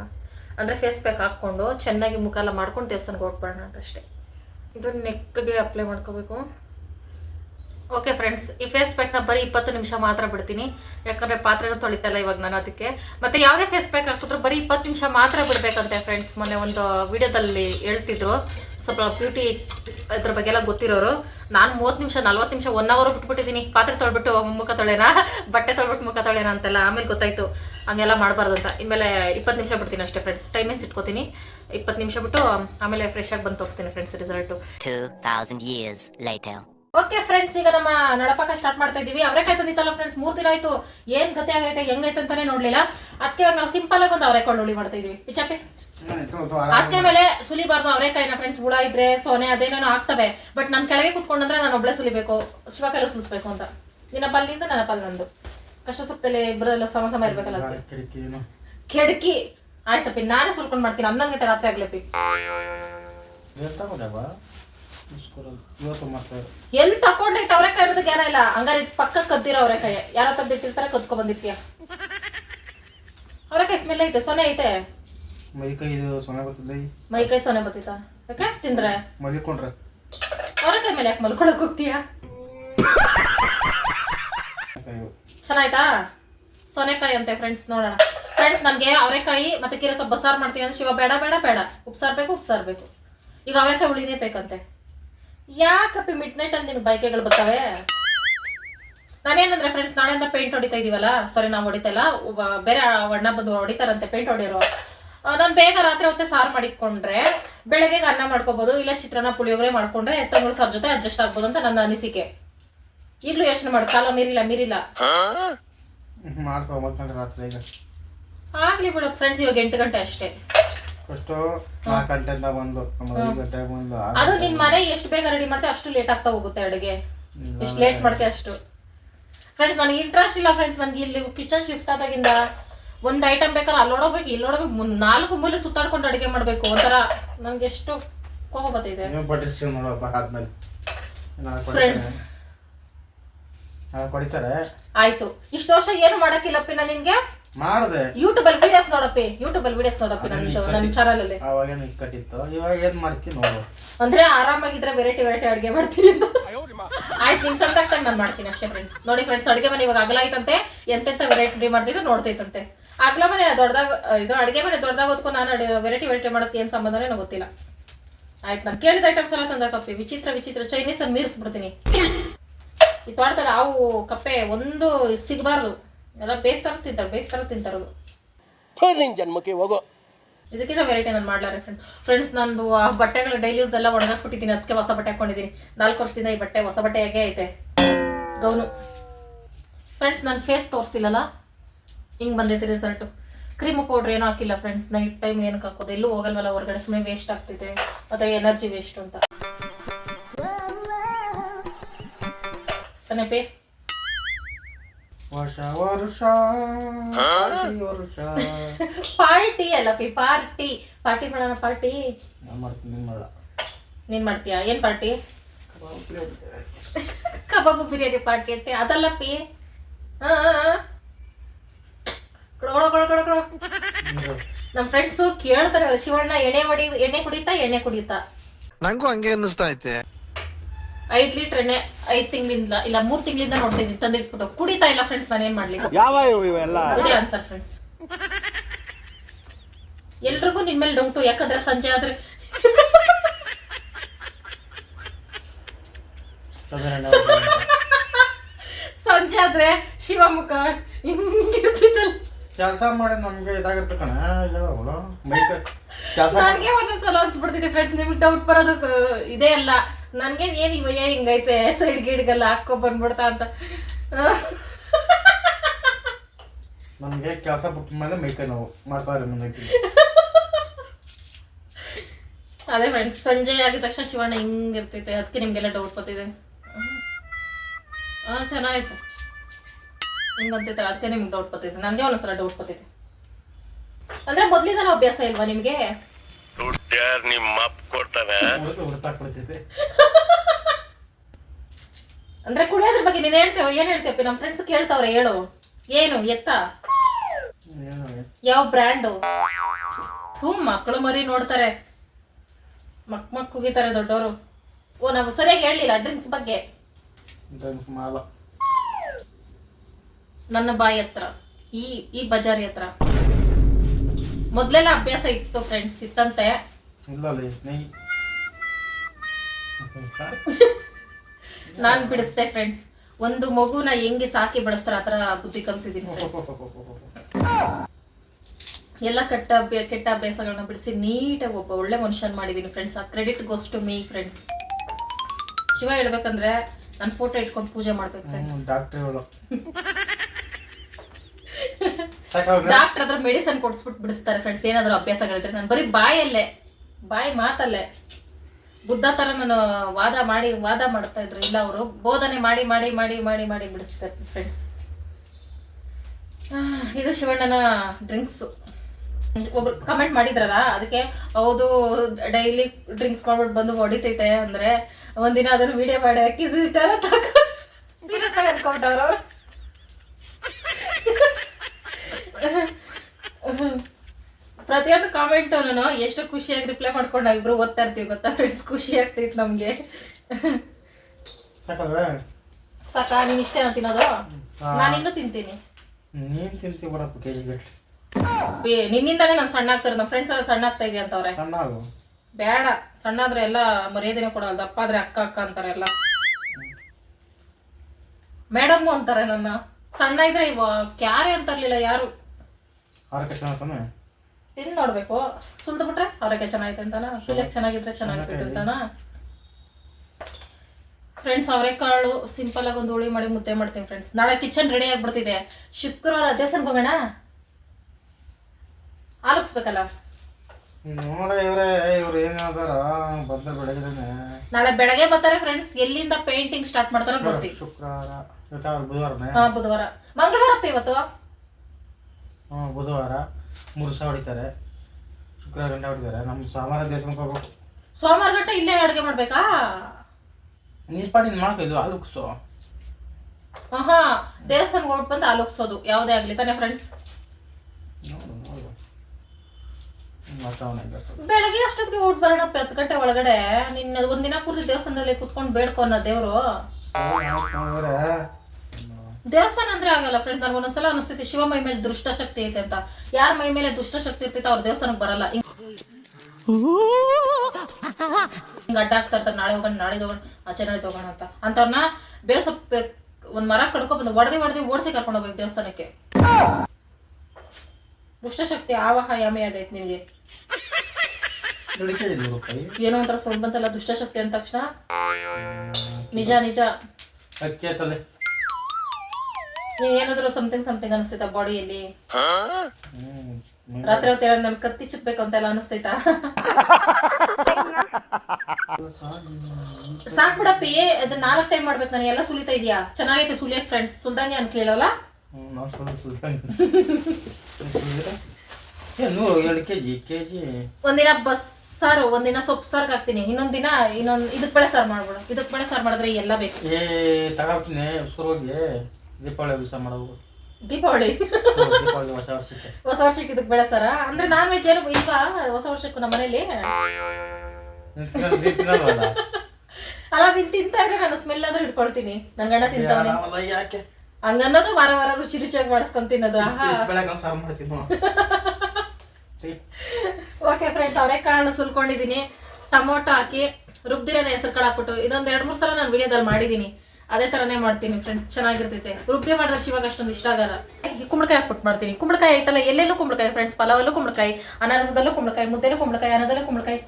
ಅಂದರೆ ಫೇಸ್ ಪ್ಯಾಕ್ ಹಾಕ್ಕೊಂಡು ಚೆನ್ನಾಗಿ ಮುಖ ಎಲ್ಲ ಮಾಡ್ಕೊಂಡು ದೇವಸ್ಥಾನಕ್ಕೆ ಹೊಟ್ಬರೋಣ ಅಂತ ಅಷ್ಟೇ. ಇದು ನೆಕ್ಗೆ ಅಪ್ಲೈ ಮಾಡ್ಕೋಬೇಕು. ಓಕೆ ಫ್ರೆಂಡ್ಸ್ ಈ ಫೇಸ್ ಪ್ಯಾಕ್ನ ಬರೀ ಇಪ್ಪತ್ತು ನಿಮಿಷ ಮಾತ್ರ ಬಿಡ್ತೀನಿ. ಯಾಕಂದರೆ ಪಾತ್ರೆನೂ ತೊಳಿತಲ್ಲ ಇವಾಗ ನಾನು ಅದಕ್ಕೆ. ಮತ್ತೆ ಯಾವುದೇ ಫೇಸ್ ಪ್ಯಾಕ್ ಹಾಕಿದ್ರು ಬರೀ ಇಪ್ಪತ್ತು ನಿಮಿಷ ಮಾತ್ರ ಬಿಡಬೇಕಂತೆ ಫ್ರೆಂಡ್ಸ್ ಮೊನ್ನೆ ಒಂದು ವಿಡಿಯೋದಲ್ಲಿ ಹೇಳ್ತಿದ್ರು. ಸ್ವಲ್ಪ ಬ್ಯೂಟಿ ಇದ್ರ ಬಗ್ಗೆ ಎಲ್ಲ ಗೊತ್ತಿರೋರು. ನಾನು ಮೂವತ್ತು ನಿಮಿಷ ನಲ್ವತ್ತು ನಿಮಿಷ ಒನ್ ಅವರ್ ಬಿಟ್ಬಿಟ್ಟಿದ್ದೀನಿ. ಪಾತ್ರೆ ತೊಳ್ಬಿಟ್ಟು ಮುಖ ತೊಳೆನಾ? ಬಟ್ಟೆ ತೊಳ್ಬಿಟ್ಟು ಮುಖ ತೊಳೆನಾ ಅಂತೆಲ್ಲ ಆಮೇಲೆ ಗೊತ್ತಾಯ್ತು. ಹಂಗೆಲ್ಲ ಮಾಡಬಾರ್ದು ಅಂತ. ಇನ್ಮೇಲೆ ಇಪ್ಪತ್ತು ನಿಮಿಷ ಬಿಡ್ತೀನಿ ಅಷ್ಟೇ ಫ್ರೆಂಡ್ಸ್ ಟೈಮಿಂಗ್ಸ್ ಇಟ್ಕೋತೀನಿ? ಇಪ್ಪತ್ತು ನಿಮಿಷ ಬಿಟ್ಟು ಆಮೇಲೆ ಫ್ರೆಶ್ ಆಗಿ ಬಂದು ತೋರಿಸ್ತೀನಿ friends result 2,000 years later. Okay friends ಈಗ ನಮ್ಮ ನಡಪಾಕ ಸ್ಟಾರ್ಟ್ ಮಾಡ್ತಾ ಇದೀವಿ ಅವರೇಕಾಯಿ ತಂದಿತ್ತಲ್ಲ ಫ್ರೆಂಡ್ಸ್ ಮೂರು ದಿನ ಆಯ್ತು. ಏನ್ ಗತಿ ಆಗೈತೆ, ಹೆಂಗೈತೆ ಅಂತಾನೆ ನೋಡ್ಲಿಲ್ಲ. ಅದಕ್ಕೆ ಇವಾಗ ನಾವು ಸಿಂಪಲ್ ಆಗಿ ಒಂದು ಅವರೇಕಾಳು ಹುಳಿ ಮಾಡ್ತಾ ಇದೀವಿ ಪಿಚಾಪಿ ಹಾಸಿಗೆ ಮೇಲೆ ಸುಲಿಬಾರ್ದು ಅವರೇಕಾಯಿನ ಫ್ರೆಂಡ್ಸ್ ಹುಳ ಇದ್ರೆ ಸೊನೆ, ಅದೇನೇನೋ ಆಗ್ತವೆ. ಬಟ್ ನನ್ ಕೆಳಗೆ ಕುತ್ಕೊಂಡಂದ್ರೆ ನಾನು ಒಬ್ಳೆ ಸುಲಿಬೇಕು. ಶಿವ ಕೈಲಿ ಸುಲಿಸ್ಬೇಕು ಅಂತ. ನಿನ್ನ ಪಲ್ಲಿಂದ ನನ್ನ ಪಲ್ ನಂದು. ಕಷ್ಟ ಸುತ್ತಲೇ ಇಬ್ಬರಲ್ಲೂ ಸಮ ಸಮ ಇರ್ಬೇಕಲ್ಲ ಕೆಡಕಿ. ಆಯ್ತಪ್ಪಿ, ನಾನೇ ಸುಲ್ಕೊಂಡ್ ಮಾಡ್ತೀನಿ. ಹನ್ನೊಂದು ಗಂಟೆ ರಾತ್ರಿ ಆಗ್ಲಪ್ಪಿ ಎಲ್ಲಿ ತಕೊಂಡೈತೆ ಅವರೇಕಾಯಿ ಅನ್ನೋದಕ್ಕೆ ಯಾರ ಇಲ್ಲ? ಹಂಗಾರೆ ಇದ್ ಪಕ್ಕ ಕದ್ದಿರೋ ಅವರೇ ಕೈ ಯಾರ ತೆಗ್ದಿಟ್ಟಿರ್ತಾರೆ ಕದ್ಕೊ ಬಂದಿರ್ತೀಯ? ಅವರೇಕಾಯಿ ಸ್ಮೆಲ್ ಐತೆ ಸೊನೆ ಐತೆ? ಮೈ ಕೈ ಸೊನೆ ಬರ್ತದೆ. ಮೈ ಕೈ ಸೊನೆ ಬರ್ತೈತ ಯಾಕೆ? ತಿಂದ್ರೆ? ಮಲಿಕೊಂಡ್ರೆ. ಕೈ ಮೇಲೆ ಯಾಕೆ ಮಲ್ಕೊಳಕ್ ಹೋಗ್ತೀಯ? ಕೈ ಚೆನ್ನಾಯ್ತಾ? ಸೊನೆಕಾಯಿ ಅಂತೆ ಫ್ರೆಂಡ್ಸ್ ನೋಡೋಣ. ಫ್ರೆಂಡ್ಸ್ ನನಗೆ ಅವರೆಕಾಯಿ ಮತ್ತೆ ಕೀರೆ ಸೊಪ್ಪು ಬಸಾರ್ ಮಾಡ್ತೀನಿ ಅಂದ್ರೆ ಶಿವ ಬೇಡ ಬೇಡ ಬೇಡ. ಉಪ್ಸಾರ್ ಬೇಕು ಉಪ್ಸಾರ್ ಬೇಕು ಈಗ ಅವರೆಕಾಯಿ ಉಳಿನೇ ಬೇಕಂತೆ. ಯಾಕಪ್ಪಿ ಮಿಡ್ ನೈಟ್ ಅಲ್ಲಿ ನಿನ್ಗೆ ಬೈಕೆಗಳು ಬರ್ತವೆ ನಾನೇನಂದ್ರೆ ಫ್ರೆಂಡ್ಸ್ ನಾಳೆಯಿಂದ ಪೇಂಟ್ ಹೊಡಿತಾ ಇದೀವಲ್ಲ? ಸಾರಿ ನಾವು ಹೊಡಿತಾ ಇಲ್ಲ. ಬೇರೆ ಅಣ್ಣ ಬಂದು ಹೊಡಿತಾರಂತೆ ಪೇಂಟ್ ಹೊಡಿಯೋರು. ನಾನು ಬೇಗ ರಾತ್ರಿ ಹೊತ್ತೆ ಸಾರು ಮಾಡಿಕೊಂಡ್ರೆ ಬೆಳಗ್ಗೆ ಅನ್ನ ಮಾಡ್ಕೋಬಹುದು ಇಲ್ಲ ಚಿತ್ರಾನ್ನ ಪುಳಿಯೋಗರೆ ಮಾಡ್ಕೊಂಡ್ರೆ ತಂಗಳು ಸಾರ್ ಜೊತೆ ಅಡ್ಜಸ್ಟ್ ಆಗ್ಬೋದು ಅಂತ ನನ್ನ ಅನಿಸಿಕೆ. ಈಗಲೂ ಯೋಚನೆ ಮಾಡು ಕಾಲ ಮೀರಿಲ್ಲ ಮೀರಿಲ್ಲ. ಆಗ್ಲಿ ಬಿಡು ಫ್ರೆಂಡ್ಸ್ ಇವಾಗ ಎಂಟು ಗಂಟೆ ಅಷ್ಟೇ. ಫಸ್ಟು ನಾಲ್ಕು ಗಂಟೆಯಿಂದ ಬಂದು ನಮ್ಮ ಐದು ಗಂಟೆಗೆ ಬಂದು ಅದು ನಿನ್ ಮನೆ ಎಷ್ಟು ಬೇಗ ರೆಡಿ ಮಾಡ್ತೀವಿ ಅಷ್ಟು ಲೇಟ್ ಆಗ್ತಾ ಹೋಗುತ್ತೆ ಅಡುಗೆ. ಎಷ್ಟು ಲೇಟ್ ಮಾಡ್ತೀವಿ ಅಷ್ಟು. ಫ್ರೆಂಡ್ಸ್ ನನಗೆ ಇಂಟ್ರೆಸ್ಟ್ ಇಲ್ಲ ಫ್ರೆಂಡ್ಸ್ ನನಗೆ ಇಲ್ಲಿ ಕಿಚನ್ ಶಿಫ್ಟ್ ಆದಾಗಿಂದ ಒಂದು ಐಟಮ್ ಬೇಕಾದ್ರೆ ಅಲ್ಲೋಡೋಗ್ಬೇಕು ಇಲ್ಲೋಡೋಗ್ಬೇಕು ನಾಲ್ಕು ಮೂಲೆ ಸುತ್ತಾಡ್ಕೊಂಡು ಅಡುಗೆ ಮಾಡಬೇಕು ಒಂಥರ ನನಗೆ ಎಷ್ಟು ಕೋಪ ನಾಳೆ ಫ್ರೆಂಡ್ಸ್ ಆಯ್ತು. ಇಷ್ಟು ವರ್ಷ ಏನು ಮಾಡಕ್ಕಿಲ್ಲಪ್ಪಿ ನಿಮ್ಗೆ ನಿನ್ಗೆ? ಮಾಡಿದೆ. ಯೂಟ್ಯೂಬ್ ಅಲ್ಲಿ ವಿಡಿಯೋಸ್ ನೋಡಪ್ಪಿ ಯೂಟ್ಯೂಬ್ ಅಲ್ಲಿ ವಿಡಿಯೋಸ್ ನೋಡಪ್ಪಿ ನಂದು ನನ್ನ ಚಾನಲ್ ಅಲ್ಲಿ ಅವಾಗೇನು ಇಕ್ಕಟ್ಟಿತ್ತು ಇವಾಗ ಏನು ಮಾಡ್ತೀನಿ ನೋಡು. ಅಂದ್ರೆ ಆರಾಮಾಗಿದ್ರೆ ವೆರೈಟಿ ವೆರೈಟಿ ಅಡುಗೆ ಮಾಡ್ತೀನಿ. ಅಂತ ಆಯ್ತು ನಿಮ್ ತಂದಾಗ ನಾನು ಮಾಡ್ತೀನಿ ಅಷ್ಟೇ ಫ್ರೆಂಡ್ಸ್ ನೋಡಿ ಫ್ರೆಂಡ್ಸ್ ಅಡುಗೆ ಮನೆ ಇವಾಗ ಅಗಲಾಯ್ತಂತೆ ಎಂತೆಂತ ವೆರೈಟಿ ಮಾಡ್ತಿದ್ರು ನೋಡ್ತೈತಂತೆ. ಅಗ್ಲ ಮನೆ ದೊಡ್ಡದಾಗ ಇದು ಅಡುಗೆ ಮನೆ ದೊಡ್ಡದಾಗ ಓದ್ಕೊ ನಾನು ವೆರೈಟಿ ವೆರೈಟಿ ಮಾಡೋದಕ್ಕೆ ಏನು ಸಂಬಂಧನೇ ನಂಗೆ ಗೊತ್ತಿಲ್ಲ. ಆಯ್ತು ನಾನು ಕೇಳಿದ ಐಟಮ್ಸ್ ಎಲ್ಲ ತಂದ ಕಪ್ಪಿ ವಿಚಿತ್ರ ವಿಚಿತ್ರ ಚೈನೀಸ್ ಅನ್ನ ಮೀರಿಸ್ಬಿಡ್ತೀನಿ. ಈ ತೋಟದಲ್ಲಿ ಅವು ಕಪ್ಪೆ ಒಂದು ಸಿಗಬಾರ್ದು. ಎಲ್ಲ ಬೇಯಿಸ್ತಾರ ತಿಂತಾರೆ ಬೇಯಿಸ್ತಾರ ತಿಂತಾರದು ಜನ್ಮಕ್ಕೆ ಹೋಗೋ. ಇದಕ್ಕಿಂತ ವೆರೈಟಿ ನಾನು ಮಾಡ್ಲಾರೆ ಫ್ರೆಂಡ್ ಫ್ರೆಂಡ್ಸ್ ನಂದು ಆ ಬಟ್ಟೆಗಳು ಡೈಲಿ ಯೂಸ್ ಎಲ್ಲ ಒಣಗಾಕ್ಬಿಟ್ಟಿದ್ದೀನಿ. ಅದಕ್ಕೆ ಹೊಸ ಬಟ್ಟೆ ಹಾಕೊಂಡಿದ್ದೀನಿ ನಾಲ್ಕು ವರ್ಷದಿಂದ ಈ ಬಟ್ಟೆ ಹೊಸ ಬಟ್ಟೆ ಹೇಗೆ ಐತೆ. ಗೌನು. ಫ್ರೆಂಡ್ಸ್ ನನ್ನ ಫೇಸ್ ತೋರಿಸಿಲ್ಲಲ್ಲ? ಹಿಂಗೆ ಬಂದೈತೆ ರಿಸಲ್ಟು ಕ್ರೀಮ್ ಪೌಡ್ರ್ ಏನೂ ಹಾಕಿಲ್ಲ ಫ್ರೆಂಡ್ಸ್ ನೈಟ್ ಟೈಮ್ ಏನಕ್ಕೆ ಹಾಕೋದು. ಎಲ್ಲೂ ಹೋಗಲ್ವಲ್ಲ ಹೊರಗಡೆ ಸುಮ್ಮನೆ ವೇಸ್ಟ್ ಆಗ್ತಿದೆ. ಮತ್ತು ಎನರ್ಜಿ ವೇಸ್ಟ್ ಅಂತ. ತಾನೇ ಪೇ ವರ್ಷ ವರ್ಷ ವರ್ಷ. ಪಾರ್ಟಿ ಅಲ್ಲ ಪಿ ಪಾರ್ಟಿ. ಪಾರ್ಟಿ ಮಾಡೋಣ ಪಾರ್ಟಿ. ನಾನು ಮಾಡ್ತೀನಿ ನೀನು ಮಾಡಲ್ಲ ನೀನು ಮಾಡ್ತೀಯಾ? ಏನ್ ಪಾರ್ಟಿ? ಕಬಾಬು ಬಿರಿಯಾನಿ ಪಾರ್ಟಿ ಅಂತೆ. ಅದಲ್ಲ ಪಿ. ನಮ್ಮ ಫ್ರೆಂಡ್ಸು ಕೇಳ್ತಾರೆ ಶಿವಣ್ಣ ಎಣ್ಣೆ ಹೊಡಿ ಎಣ್ಣೆ ಕುಡಿತಾ ಎಣ್ಣೆ ಕುಡಿತಾ. ನಂಗೂ ಹಂಗೆ ಅನ್ನಿಸ್ತಾ ಐತೆ. ಐದ್ ಲೀಟರ್ ಎಣ್ಣೆ ಐದ್ ತಿಂಗಳಿಂದ ಇಲ್ಲ ಮೂರ್ ತಿಂಗಳಿಂದ ನೋಡ್ತಾ ಇದ್ದೀನಿ ತಂದಿಟ್ಬಿಟ್ಟು ಕುಡಿತಾ ಇಲ್ಲ ಫ್ರೆಂಡ್ಸ್ ನಾನು ಏನ್ ಮಾಡ್ಲಿ? ಯಾವ ಇವೆಲ್ಲ? ಆನ್ಸರ್ ಫ್ರೆಂಡ್ಸ್ ಎಲ್ರಿಗೂ ನಿಮ್ಮ ಮೇಲೆ ಡೌಟು ಯಾಕಂದ್ರೆ ಸಂಜೆ ಆದ್ರೆ ಸಂಜೆ ಆದ್ರೆ ಶಿವಮುಖ ಹಿಂಗಿರ್ತಿದ್ದಲ್ಲ. ಕೆಲಸ ಮಾಡಿ ನಮ್ಗೆ ಇದಾಗಿರ್ತ ಕಣ ಕೆಲಸ ನನಗೆ ಒಂದೊಂದ್ಸಲ ಅನ್ಸ್ಬಿಡ್ತಿದೆ ಫ್ರೆಂಡ್ಸ್ ನಿಮ್ಗೆ ಡೌಟ್ ಬರೋದು ಇದೇ ಅಲ್ಲ. ನನ್ಗೆ ಏನು ಇವಯ್ಯ ಹಿಂಗೈತೆ ಸೈಡ್ ಗಿಡ್ಗೆಲ್ಲ ಹಾಕೋ ಬಂದ್ಬಿಡ್ತಾ ಅಂತ. ನನಗೆ ಕೆಲಸ ಬಿಟ್ಟ ಮೇಲೆ ಮೈಕೈ ನೋವು. ಮಾಡ್ತಾ ಇರೋ ಮುಂದೆ ಅದೇ ಫ್ರೆಂಡ್ಸ್ ಸಂಜೆ ಆಗಿದ ತಕ್ಷಣ ಶಿವಣ್ಣ ಹಿಂಗಿರ್ತೈತೆ ಅದಕ್ಕೆ ನಿಮಗೆಲ್ಲ ಡೌಟ್ ಬರ್ತಿದೆ. ಹಾಂ ಚೆನ್ನಾಗಿತ್ತು. ಹಿಂಗಂತೈತಲ್ಲ ಅದಕ್ಕೆ ನಿಮ್ಗೆ ಡೌಟ್ ಬರ್ತೈತೆ ನನಗೆ ಒಂದೊಂದ್ಸಲ ಡೌಟ್ ಬರ್ತೈತೆ ಅಂದರೆ ಮೊದ್ಲಿಂದನೂ ಅಭ್ಯಾಸ ಇಲ್ವಾ ನಿಮ್ಗೆ? ನಿಮ್ಮ ಅಪ್ಪ ಕೊಡ್ತಾನೆ ಅಂದ್ರೆ ಕುಡಿಯೋದ್ರ ಬಗ್ಗೆ ನೀನ್ ಹೇಳ್ತೇವ ಏನ್ ಹೇಳ್ತೇವೆ? ನಮ್ ಫ್ರೆಂಡ್ಸ್ ಕೇಳ್ತಾವ್ರೆ ಹೇಳು. ಏನು ಎತ್ತ? ಯಾವ ಬ್ರ್ಯಾಂಡು ಹ್ಞೂ ಮಕ್ಕಳು ಮರಿ ನೋಡ್ತಾರೆ. ಮಕ್ ಮಕ್ ಕುಗಿತಾರೆ ದೊಡ್ಡವರು. ಓ ನಾವು ಸರಿಯಾಗಿ ಹೇಳಲಿಲ್ಲ ಡ್ರಿಂಕ್ಸ್ ಬಗ್ಗೆ. ನನ್ನ ಬಾಯಿ ಹತ್ರ ಈ ಈ ಬಜಾರಿ ಹತ್ರ. ಮೊದ್ಲೆಲ್ಲ ಅಭ್ಯಾಸ ಇತ್ತು ಫ್ರೆಂಡ್ಸ್ ಇತ್ತಂತೆ. ಇಲ್ಲ ನಾನು ಬಿಡಿಸ್ದೆ ಫ್ರೆಂಡ್ಸ್ ಒಂದು ಮಗುನ ಹೆಂಗೆ ಸಾಕಿ ಬಳಸ್ತಾರ ಆತರ ಬುದ್ಧಿ ಕಲ್ಸಿದೀನಿ ಎಲ್ಲ ಕೆಟ್ಟ ಕೆಟ್ಟ ಅಭ್ಯಾಸಗಳನ್ನ ಬಿಡಿಸಿ ನೀಟಾಗಿ ಒಬ್ಬ ಒಳ್ಳೆ ಮನುಷ್ಯನ್ ಮಾಡಿದೀನಿ ಫ್ರೆಂಡ್ಸ್ ಆ credit goes to me friends Shiva ಹೇಳ್ಬೇಕಂದ್ರೆ ನಾನು ಫೋಟೋ ಇಟ್ಕೊಂಡು ಪೂಜೆ ಮಾಡ್ಬೇಕು ಫ್ರೆಂಡ್ಸ್ ಡಾಕ್ಟರ್ ಹತ್ರ ಮೆಡಿಸನ್ ಕೊಡ್ಸ್ಬಿಟ್ಟು ಬಿಡಿಸ್ತಾರೆ ಫ್ರೆಂಡ್ಸ್ ಏನಾದ್ರು ಅಭ್ಯಾಸಗಳಿದ್ರೆ ನಾನು ಬರೀ ಬಾಯಲ್ಲೇ ಬಾಯಿ ಮಾತಲ್ಲೇ. ಬುದ್ಧ ಥರ ನಾನು ವಾದ ಮಾಡಿ, ವಾದ ಮಾಡ್ತಾ ಇದ್ರು. ಇಲ್ಲ ಅವರು ಬೋಧನೆ ಮಾಡಿ ಮಾಡಿ ಮಾಡಿ ಮಾಡಿ ಮಾಡಿ ಬಿಡಿಸ್ತಾರೆ ಫ್ರೆಂಡ್ಸ್ ಇದು ಶಿವಣ್ಣನ ಡ್ರಿಂಕ್ಸು ಒಬ್ರು ಕಮೆಂಟ್ ಮಾಡಿದ್ರಲ್ಲ, ಅದಕ್ಕೆ ಹೌದು ಡೈಲಿ ಡ್ರಿಂಕ್ಸ್ ಮಾಡ್ಬಿಟ್ಟು ಬಂದು ಹೊಡಿತೈತೆ ಅಂದ್ರೆ ಒಂದಿನ ಅದನ್ನ ವಿಡಿಯೋ ಮಾಡಿ ಹಾಕಿ ಸಿಸ್ಟರ್ ಸೀರಿಯಸ್ ಆಗಿ ಪ್ರತಿಯೊಂದು ಕಾಮೆಂಟುನು ನಾನು ಎಷ್ಟು ಖುಷಿಯಾಗಿ ರಿಪ್ಲೈ ಮಾಡ್ಕೊಂಡು ಇಬ್ರು ಓದ್ತಾ ಇರ್ತೀವಿ ಗೊತ್ತಾ ಫ್ರೆಂಡ್ಸ್ ಖುಷಿ ಆಗ್ತೈತೆ ನಮಗೆ. ಸಾಕ ನೀನು ಇಷ್ಟೇನ ತಿನ್ನೋದು? ನಾನು ಇನ್ನೂ ತಿಂತೀನಿ. ನೀನ್ ತಿಂತಿ ಬರಪ್ಪ ಏ, ನಿನ್ನಿಂದಾನೇ ನಾನು ಸಣ್ಣ ಆಗ್ತಾರೆ ನಮ್ಮ ಫ್ರೆಂಡ್ಸ್ ಎಲ್ಲ ಸಣ್ಣ ಆಗ್ತಾ ಇದೆಯಾ ಅಂತವ್ರೆ? ಸಣ್ಣ ಆಗು ಬೇಡ ಸಣ್ಣ ಆದ್ರೆ ಎಲ್ಲ ಮರ್ಯಾದೆನೇ ಕೊಡಲ್ಲ. ದಪ್ಪ ಆದ್ರೆ ಅಕ್ಕ ಅಕ್ಕ ಅಂತಾರೆ ಎಲ್ಲ. ಮೇಡಮ್ ಅಂತಾರೆ ನನ್ನ. ಸಣ್ಣ ಇದ್ರೆ ಇವ ಕ್ಯಾರೆ ಅಂತಾರಲಿಲ್ಲ ಯಾರು? ತಿಂದು ನೋಡ್ಬೇಕು. ಸುಲ್ದು ಬಿಟ್ರೆ ಅವ್ರಕ್ಕೆ ಚೆನ್ನಾಗೈತೆ ಅಂತಾನ? ಸುಲಕ್ ಚೆನ್ನಾಗಿದ್ರೆ ಚೆನ್ನಾಗಿರ್ತೈತೆ ಅಂತಾನ? ಫ್ರೆಂಡ್ಸ್ ಅವರೆಕಾಳು ಸಿಂಪಲ್ ಆಗಿ ಒಂದು ಹುಳಿ ಮಾಡಿ ಮುದ್ದೆ ಮಾಡ್ತೀನಿ ಫ್ರೆಂಡ್ಸ್ ನಾಳೆ ಕಿಚನ್ ರೆಡಿ ಆಗ್ಬಿಡ್ತಿದೆ. ಶುಕ್ರವಾರ ದೇವಸ್ಥಾನಕ್ಕೆ ಹೋಗೋಣ? ಆಲೋಚಿಸ್ಬೇಕಲ್ಲ ನೋಡ ಇವ್ರೆ ಇವ್ರು ನಾಳೆ ಬೆಳಗ್ಗೆ ಬರ್ತಾರೆ ಫ್ರೆಂಡ್ಸ್ ಎಲ್ಲಿಂದ ಪೇಂಟಿಂಗ್ ಸ್ಟಾರ್ಟ್ ಮಾಡ್ತಾರೋ ಗೊತ್ತಿಲ್ಲ ಶುಕ್ರವಾರ. ಬುಧವಾರ. ಮಂಗಳವಾರಪ್ಪ ಇವತ್ತು? ಹ್ಞೂ ಬುಧವಾರ. ಮೂರು ಸಾವಿರ ಹೊಡಿತಾರೆ. ಶುಕ್ರವಾರ ಗಂಟೆ ಹೊಡಿತಾರೆ. ನಮ್ಮ ಸೋಮವಾರ ದೇವಸ್ಥಾನಕ್ಕೆ ಹೋಗ್ಬೇಕು ಸೋಮವಾರ ಗಂಟೆ ಇಲ್ಲೇ ಅಡುಗೆ ಮಾಡಬೇಕಾ? ನೀನ್ ಪಾಡಿ ನೀನ್ ಮಾಡ್ಕೊ ಇದು ಹಾಲು ಉಕ್ಸು ಆಹಾ ದೇವಸ್ಥಾನಕ್ಕೆ ಹೋಗ್ಬಿಟ್ಟು ಬಂದು ಆಲೋಕಿಸೋದು ಯಾವುದೇ ಆಗಲಿ ತಾನೇ ಫ್ರೆಂಡ್ಸ್ ನೋಡು ನೋಡು. ವಾತಾವರಣ ಇರ್ತದೆ ಬೆಳಗ್ಗೆ ಅಷ್ಟೊತ್ತಿಗೆ ಊಟ ಬರೋಣಪ್ಪ ಹತ್ತು ಗಂಟೆ ಒಳಗಡೆ. ನಿನ್ನ ಒಂದಿನ ಪೂರ್ತಿ ದೇವಸ್ಥಾನದಲ್ಲಿ ಕುತ್ಕೊಂಡು ಬೇಡ್ಕೊ ಅನ್ನೋ ದೇವ್ರು. ದೇವಸ್ಥಾನ ಅಂದ್ರೆ ಆಗಲ್ಲ ಫ್ರೆಂಡ್ ನನಗೆ ಒಂದೊಂದ್ಸಲ ಅನಿಸ್ತೈತಿ, ಶಿವ ಮೈ ಮೇಲೆ ದುಷ್ಟಶಕ್ತಿ ಐತೆ ಅಂತ. ಯಾರ ಮೈ ಮೇಲೆ ದುಷ್ಟ ಶಕ್ತಿ ಇರ್ತೈತೆ ಅವ್ರ ದೇವಸ್ಥಾನಕ್ಕೆ ಬರಲ್ಲ. ಹಿಂಗ್ ಅಡ್ಡ ಆಗ್ತಾ ಇರ್ತಾರೆ, ನಾಳೆ ಹೋಗೋಣ ನಾಳೆ ಹೋಗೋಣ, ಆಚೆ ನಾಳೆ ಹೋಗೋಣ ಅಂತ. ಅಂತವ್ರನ್ನ ಬೇಗ ಸ್ವಲ್ಪ ಒಂದ್ ಮರ ಕಡ್ಕೊ ಬಂದು ಒಡೆದಿ ಒಡೆದಿ ಓಡಿಸಿ ಕರ್ಕೊಂಡು ಹೋಗ್ಬೇಕು ದೇವಸ್ಥಾನಕ್ಕೆ. ದುಷ್ಟಶಕ್ತಿ ಆವಾಹ ಯಾಮೆ ಆಗೈತೆ ನಿನ್ಗೆ? ಏನೋ ಒಂಥರ ಸೊಂಡ್ ಬಂತಲ್ಲ ದುಷ್ಟಶಕ್ತಿ ಅಂದ ತಕ್ಷಣ? ನಿಜ ನಿಜ. ಏನಾದ್ರು ಸಮಥಿಂಗ್ ಸಮಥಿಂಗ್ ಅನಿಸ್ತೈತಾ ಬಾಡಿಯಲ್ಲಿ? ರಾತ್ರಿ ಹೊತ್ತು ಏನಾದ್ರು ನನ್ ಕತ್ತಿ ಚುಪ್ಬೇಕು ಅಂತೆಲ್ಲ ಅನಿಸ್ತೈತಾ? ಸಾಕ್ ಏ ಅದು ನಾಲ್ಕು ಟೈಮ್ ಮಾಡ್ಬೇಕು ನಾನು ಎಲ್ಲ ಸುಲಿತಾ ಇದೆಯಾ? ಚೆನ್ನಾಗೈತೆ ಸುಲಿಯಕ್ ಫ್ರೆಂಡ್ಸ್ ಸುಲ್ದಂಗೆ ಜಿ ಒಂದಿನ ಬಸ್ ಸಾರು ಒಂದಿನ ಸೊಪ್ಪು ಸಾರ್ಗೆ ಹಾಕ್ತೀನಿ. ಇನ್ನೊಂದ್ ದಿನ ಇನ್ನೊಂದ್ ಇದಕ್ ಬಳೆ ಸಾರು ಮಾಡ್ಬಿಡು. ಇದಕ್ ಬಳೆ ಸಾರು ಮಾಡಿದ್ರೆ ಎಲ್ಲ ಬೇಕು. ಏ ತಗೋತೀನಿ ದೀಪಾವಳಿ ದಿವಸ ಮಾಡೋದು ದೀಪಾವಳಿ? ದೀಪಾವಳಿ ಹೊಸ ವರ್ಷಕ್ಕೆ. ಹೊಸ ವರ್ಷಕ್ಕೆ ಇದಕ್ ಬೆಳೆಸಾರ ಅಂದ್ರೆ ನಾನ್ ವೆಜ್ ಏನು ಇಲ್ವಾ ಹೊಸ ವರ್ಷಕ್ಕೂ ನಮ್ಮ ಮನೇಲಿ? ಅಲ್ಲ ನೀನ್ ತಿಂತಾ ಇದ್ರೆ ನಾನು ಸ್ಮೆಲ್ ಆದ್ರೂ ಹಿಡ್ಕೊಳ್ತೀನಿ. ನನ್ ಗಂಡ ತಿಂತಾವನೆ. ಯಾಕೆ? ಹಂಗನ್ನೋದು ವಾರ ವಾರ ರುಚಿ ರುಚಿಯಾಗಿ ಮಾಡಿಸ್ಕೊಂಡ್ ತಿನ್ನೋದು. ಓಕೆ ಫ್ರೆಂಡ್ಸ್ ಅವರೆಕಾಳು ಸುಲ್ಕೊಂಡಿದ್ದೀನಿ ಟೊಮೊಟೊ ಹಾಕಿ ರುಬ್ದಿರೋನ ಹೆಸರು ಕಾಳು ಹಾಕ್ಬಿಟ್ಟು. ಇದೊಂದು ಎರಡು ಮೂರು ಸಲ ನಾನು ವಿಡಿಯೋದಲ್ಲಿ ಮಾಡಿದ್ದೀನಿ ಅದೇ ಥರನೇ ಮಾಡ್ತೀನಿ ಫ್ರೆಂಡ್ಸ್ ಚೆನ್ನಾಗಿರ್ತೈತೆ. ರುಬ್ಬಿ ಮಾಡಿದ್ರೆ ಶಿವಾಗ ಅಷ್ಟೊಂದು ಇಷ್ಟ ಆಗಲ್ಲ. ಕುಂಬಳಕಾಯಿ ಹಾಕ್ಬಿಟ್ಟು ಮಾಡ್ತೀನಿ. ಕುಂಬಳಕಾಯಿ ಐತಲ್ಲ, ಎಲ್ಲೆಲ್ಲೂ ಕುಂಬಳಕಾಯಿ ಫ್ರೆಂಡ್ಸ್ ಪಲಾವಲ್ಲೂ ಕುಂಬಳಕಾಯಿ, ಅನಾರಸದಲ್ಲೂ ಕುಂಬಳಕಾಯಿ ಮುದ್ದೆಲೂ ಕುಂಬಳಕಾಯಿ, ಅನ್ನದಲ್ಲೂ ಕುಂಬಳಕಾಯಿ.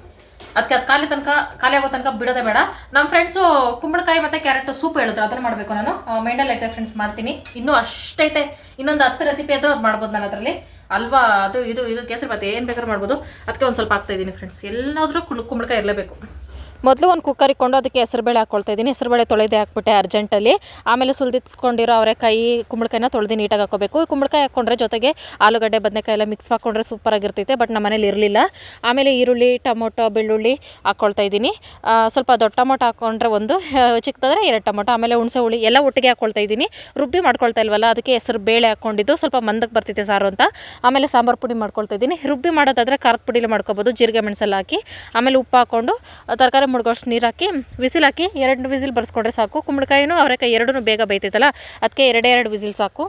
ಅದಕ್ಕೆ ಅದು ಖಾಲಿ ತನಕ, ಖಾಲಿ ಆಗೋ ತನಕ ಬಿಡೋದೇ ಬೇಡ. ನಮ್ಮ ಫ್ರೆಂಡ್ಸು ಕುಂಬಳಕಾಯಿ ಮತ್ತು ಕ್ಯಾರೆಟ್ ಸೂಪ್ ಹೇಳಿದ್ರು, ಅದನ್ನ ಮಾಡಬೇಕು ನಾನು. ಮೈಂಡಲ್ಲಿ ಐತೆ ಫ್ರೆಂಡ್ಸ್ ಮಾಡ್ತೀನಿ. ಇನ್ನೂ ಅಷ್ಟೈತೆ ಇನ್ನೊಂದು ಹತ್ತು ರೆಸಿಪಿ ಅದು ಅದು ಮಾಡ್ಬೋದು ನಾನು ಅದರಲ್ಲಿ. ಅಲ್ವಾ, ಅದು, ಇದು ಇದು ಕೇಸರಿ ಬಾತ್ ಏನು ಬೇಕಾದ್ರೂ ಮಾಡ್ಬೋದು. ಅದಕ್ಕೆ ಒಂದು ಸ್ವಲ್ಪ ಹಾಕ್ತಾ ಇದ್ದೀನಿ ಫ್ರೆಂಡ್ಸ್ ಎಲ್ಲಾದರೂ ಕುಂಬಳಕಾಯಿ ಇರಲೇಬೇಕು. ಮೊದಲು ಒಂದು ಕುಕ್ಕರ್ ಇಕ್ಕೊಂಡು ಅದಕ್ಕೆ ಹೆಸರುಬೇಳೆ ಹಾಕ್ಕೊಳ್ತಾ ಇದ್ದೀನಿ. ಹೆಸರುಬೇಳೆ ತೊಳೆದೇ ಹಾಕ್ಬಿಟ್ಟೆ ಅರ್ಜೆಂಟಲ್ಲಿ. ಆಮೇಲೆ ಸುಲಿದಿಟ್ಕೊಂಡಿರೋ ಅವರೆಕಾಯಿ, ಕುಂಬಳಕಾಯಿನ ತೊಳೆದು ನೀಟಾಗಿ ಹಾಕೋಬೇಕು. ಕುಂಬಳಕಾಯಿ ಹಾಕ್ಕೊಂಡ್ರೆ ಜೊತೆಗೆ ಆಲೂಗಡ್ಡೆ, ಬದನೆಕಾಯಿ ಎಲ್ಲ ಮಿಕ್ಸ್ ಹಾಕ್ಕೊಂಡ್ರೆ ಸೂಪರಾಗಿರ್ತೈತೆ ಬಟ್ ನಮ್ಮ ಮನೇಲಿ ಇರಲಿಲ್ಲ. ಆಮೇಲೆ ಈರುಳ್ಳಿ, ಟೊಮೊಟೊ, ಬೆಳ್ಳುಳ್ಳಿ ಹಾಕ್ಕೊಳ್ತಾ ಇದ್ದೀನಿ. ಸ್ವಲ್ಪ ದೊಡ್ಡ ಟೊಮೊಟೊ ಹಾಕ್ಕೊಂಡ್ರೆ ಒಂದು ಚಿಕ್ಕದಾದ್ರೆ ಎರಡು ಟೊಮೊಟೊ, ಆಮೇಲೆ ಹುಣಸೆ ಹುಳಿ ಎಲ್ಲ ಒಟ್ಟಿಗೆ ಹಾಕ್ಕೊಳ್ತಾ ಇದ್ದೀನಿ. ರುಬ್ಬಿ ಮಾಡ್ಕೊಳ್ತಾ ಇಲ್ವಲ್ಲ, ಅದಕ್ಕೆ ಹೆಸರು ಬೇಳೆ ಹಾಕ್ಕೊಂಡಿದ್ದು, ಸ್ವಲ್ಪ ಮಂದಕ್ಕೆ ಬರ್ತಿದೆ ಸಾರು ಅಂತ. ಆಮೇಲೆ ಸಾಂಬಾರು ಪುಡಿ ಮಾಡ್ಕೊಳ್ತಾ ಇದ್ದೀನಿ. ರುಬ್ಬಿ ಮಾಡೋದಾದ್ರೆ ಖಾರದ ಪುಡಿಲಿ ಮಾಡ್ಕೊಬೋದು, ಜೀರಿಗೆ ಮೆಣಸೆಲ್ಲ ಹಾಕಿ. ಆಮೇಲೆ ಉಪ್ಪು ಹಾಕ್ಕೊಂಡು, ತರಕಾರಿ ಮುಡ್ಗೋಷ್ಟು ನೀರು ಹಾಕಿ, ವಿಸಿಲ್ ಹಾಕಿ ಎರಡು ವಿಸಿಲ್ ಬರ್ಸ್ಕೊಂಡ್ರೆ ಸಾಕು. ಕುಂಬಳಕಾಯಿನೂ ಅವರೆಕಾಯಿ ಎರಡೂ ಬೇಗ ಬೈತೈತಲ್ಲ ಅದಕ್ಕೆ ಎರಡೇ ಎರಡು ವಿಸಿಲ್ ಸಾಕು.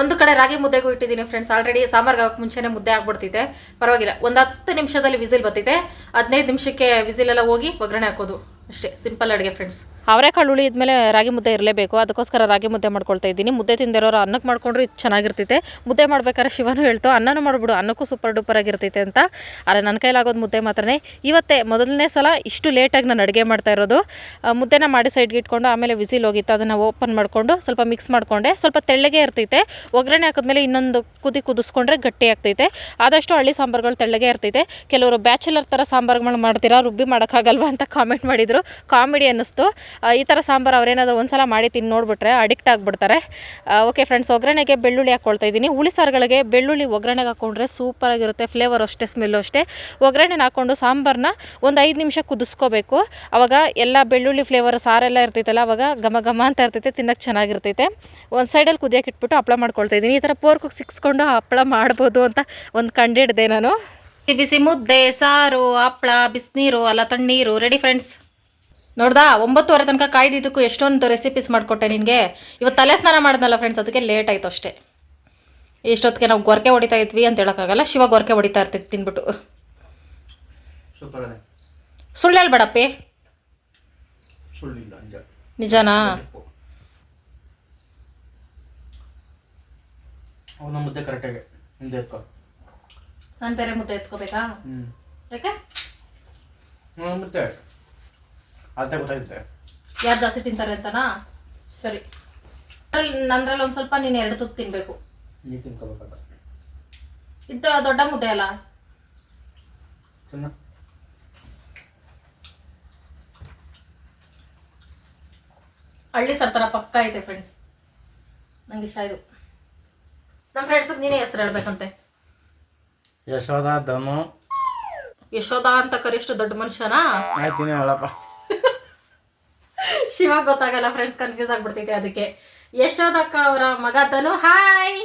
ಒಂದು ಕಡೆ ರಾಗಿ ಮುದ್ದೆಗೂ ಇಟ್ಟಿದ್ದೀನಿ ಫ್ರೆಂಡ್ಸ್ ಆಲ್ರೆಡಿ ಸಾಂಬಾರ್ಗೆ ಹಾಕಿ ಮುಂಚೆನೇ ಮುದ್ದೆ ಆಗ್ಬಿಡ್ತೈತೆ. ಪರವಾಗಿಲ್ಲ, ಒಂದು ಹತ್ತು ನಿಮಿಷದಲ್ಲಿ ವಿಸಿಲ್ ಬರ್ತೈತೆ. ಹದಿನೈದು ನಿಮಿಷಕ್ಕೆ ವಿಸಿಲೆಲ್ಲ ಹೋಗಿ ಒಗ್ಗರಣೆ ಹಾಕೋದು. ಅಷ್ಟೇ ಸಿಂಪಲ್ ಅಡುಗೆ ಫ್ರೆಂಡ್ಸ್ ಅವರೆಕಾಳು ಉಳಿದ್ಮೇಲೆ ರಾಗಿ ಮುದ್ದೆ ಇರಲೇಬೇಕು. ಅದಕ್ಕೋಸ್ಕರ ರಾಗಿ ಮುದ್ದೆ ಮಾಡ್ಕೊಳ್ತಾ ಇದ್ದೀನಿ. ಮುದ್ದೆ ತಿಂದಿರೋರು ಅನ್ನಕ್ಕೆ ಮಾಡ್ಕೊಂಡ್ರೆ ಇದು ಚೆನ್ನಾಗಿರ್ತೈತೆ. ಮುದ್ದೆ ಮಾಡ್ಬೇಕಾದ್ರೆ ಶಿವನು ಹೇಳ್ತು, ಅನ್ನನೂ ಮಾಡಿಬಿಡು, ಅನ್ನಕ್ಕೂ ಸೂಪರ್ ಡೂಪರ್ ಆಗಿರ್ತೈತೆ ಅಂತ. ಆದರೆ ನನ್ನ ಕೈಲಾಗೋದು ಮುದ್ದೆ ಮಾತ್ರನೇ. ಇವತ್ತೇ ಮೊದಲನೇ ಸಲ ಇಷ್ಟು ಲೇಟಾಗಿ ನಾನು ಅಡುಗೆ ಮಾಡ್ತಾ ಇರೋದು. ಮುದ್ದೆನ ಮಾಡಿ ಸೈಡ್ಗೆ ಇಟ್ಕೊಂಡು ಆಮೇಲೆ ವಿಸಿಲ್ ಹೋಗಿತ್ತು, ಅದನ್ನು ಓಪನ್ ಮಾಡಿಕೊಂಡು ಸ್ವಲ್ಪ ಮಿಕ್ಸ್ ಮಾಡಿಕೊಂಡೆ. ಸ್ವಲ್ಪ ತೆಳ್ಳಗೆ ಇರ್ತೈತೆ. ಒಗ್ಗರಣೆ ಹಾಕಿದ್ಮೇಲೆ ಇನ್ನೊಂದು ಕುದಿ ಕುದಿಸ್ಕೊಂಡ್ರೆ ಗಟ್ಟಿ ಆಗ್ತೈತೆ. ಆದಷ್ಟು ಹಳ್ಳಿ ಸಾಂಬಾರುಗಳು ತೆಳ್ಳಗೆ ಇರ್ತೈತೆ. ಕೆಲವರು ಬ್ಯಾಚುಲರ್ ಥರ ಸಾಂಬಾರುಗಳು ಮಾಡ್ತೀರಾ, ರುಬ್ಬಿ ಮಾಡೋಕ್ಕಾಗಲ್ವಾ ಅಂತ ಕಾಮೆಂಟ್ ಮಾಡಿದರು. ಕಾಮಿಡಿ ಅನ್ನಿಸ್ತು. ಈ ಥರ ಸಾಂಬಾರು ಅವ್ರೇನಾದರೂ ಒಂದ್ಸಲ ಮಾಡಿ ತಿಂದು ನೋಡಿಬಿಟ್ರೆ ಅಡಿಕ್ಟ್ ಆಗಿಬಿಡ್ತಾರೆ. ಓಕೆ ಫ್ರೆಂಡ್ಸ್ ಒಗ್ಗರಣೆಗೆ ಬೆಳ್ಳುಳ್ಳಿ ಹಾಕ್ಕೊಳ್ತಾ ಇದ್ದೀನಿ. ಹುಳಿ ಸಾರುಗಳಿಗೆ ಬೆಳ್ಳುಳ್ಳಿ ಒಗ್ಗರಣೆಗೆ ಹಾಕ್ಕೊಂಡ್ರೆ ಸೂಪರಾಗಿರುತ್ತೆ ಫ್ಲೇವರ್ ಅಷ್ಟೇ ಸ್ಮೆಲ್ಲು ಅಷ್ಟೇ. ಒಗ್ಗರಣೆನ ಹಾಕ್ಕೊಂಡು ಸಾಂಬಾರನ್ನ ಒಂದು ಐದು ನಿಮಿಷ ಕುದಿಸ್ಕೋಬೇಕು. ಆವಾಗ ಎಲ್ಲ ಬೆಳ್ಳುಳ್ಳಿ ಫ್ಲೇವರ್ ಸಾರೆಲ್ಲ ಇರ್ತೈತಲ್ಲ, ಅವಾಗ ಘಮ ಘಮ ಅಂತ ಇರ್ತೈತೆ ತಿನ್ನಕ್ಕೆ ಚೆನ್ನಾಗಿರ್ತೈತೆ. ಒಂದು ಸೈಡಲ್ಲಿ ಕುದಿಯಕ್ಕೆ ಇಟ್ಬಿಟ್ಟು ಹಪ್ಪಳ ಮಾಡ್ಕೊಳ್ತಾ ಇದ್ದೀನಿ. ಈ ಥರ ಪೋರ್ಕಿಗೆ ಸಿಕ್ಸ್ಕೊಂಡು ಹಪ್ಪಳ ಮಾಡ್ಬೋದು ಅಂತ ಒಂದು ಕಂಡಿಡ್ದೆ ನಾನು. ಬಿಸಿ ಬಿಸಿ ಮುದ್ದೆ, ಸಾರು ಹಪ್ಪಳ ಬಿಸಿನೀರು, ಅಲ್ಲ, ತಣ್ಣೀರು. ರೆಡಿ ಫ್ರೆಂಡ್ಸ್ ನೋಡ್ದಾ ಒಂಬತ್ತುವರೆ ತನಕ ಕಾಯ್ದಿದ್ದಕ್ಕೂ ಎಷ್ಟೊಂದು ರೆಸಿಪೀಸ್ ಮಾಡಿಕೊಟ್ಟೆ ನಿನಗೆ. ಇವತ್ತು ತಲೆ ಸ್ನಾನ ಮಾಡಿದ್ನಲ್ಲ ಫ್ರೆಂಡ್ಸ್ ಅದಕ್ಕೆ ಲೇಟ್ ಆಯಿತು ಅಷ್ಟೇ. ಇಷ್ಟೊತ್ತಿಗೆ ನಾವು ಗೊರಕೆ ಹೊಡಿತಾ ಇದ್ವಿ ಅಂತ ಹೇಳೋಕ್ಕಾಗಲ್ಲ ಶಿವ ಗೊರಕೆ ಹೊಡಿತಾ ಇರ್ತಿತ್ತು ತಿನ್ಬಿಟ್ಟು. ಸುಳ್ಳು ಹೇಳ್ಬೇಡಪ್ಪಿ. ನಿಜನಾ? ಅವನ ಮುದ್ದೆ ಕರೆಕ್ಟಾಗಿ ಹಿಂದೆ ಎತ್ಕೊ. ನಾನು ಬೇರೆ ಮುದ್ದೆ ಎತ್ಕೋಬೇಕಾ? ಯಾಕೆ? ಮುದ್ದೆ. ಅರ್ಥ ಗೊತ್ತಾಗುತ್ತೆ ಯಾರು ಜಾಸ್ತಿ ತಿಂತಾರೆ ಅಂತನಾ? ಸರಿ. ನಂದ್ರಲ್ಲಿ ಒಂದು ಸ್ವಲ್ಪ ನೀನು ಎರಡು ತುತ್ತು ತಿನ್ಬೇಕು. ನೀ ತಿನ್ಕೋಬೇಕಲ್ಲ. ಇದು ದೊಡ್ಡ ಮುದ್ದೆ ಅಲ್ಲ? ತಿನ್ನ. ಹಳ್ಳಿ ಸರ್ತಾರ ಪಕ್ಕ ಐತೆ ಫ್ರೆಂಡ್ಸ್ ನಂಗೆ ಇಷ್ಟ ಇದು. ನಮ್ಮ ಫ್ರೆಂಡ್ಸಿಗೆ ನೀನೇ ಹೆಸರು ಹೇಳ್ಬೇಕಂತೆ. ಯಶೋಧ ಧನು. ಯಶೋಧ ಅಂತ ಕರಿಯಷ್ಟು ದೊಡ್ಡ ಮನುಷ್ಯನಾ? ಆಯ್ತು ನೀನೇ ಹೇಳಪ್ಪ. ಶಿವ ಗೊತ್ತಾಗಲ್ಲ ಫ್ರೆಂಡ್ಸ್ ಕನ್ಫ್ಯೂಸ್ ಆಗ್ಬಿಡ್ತೈತೆ ಅದಕ್ಕೆ. ಯಶೋದಕ್ಕ ಅವರ ಮಗ Dhanu hi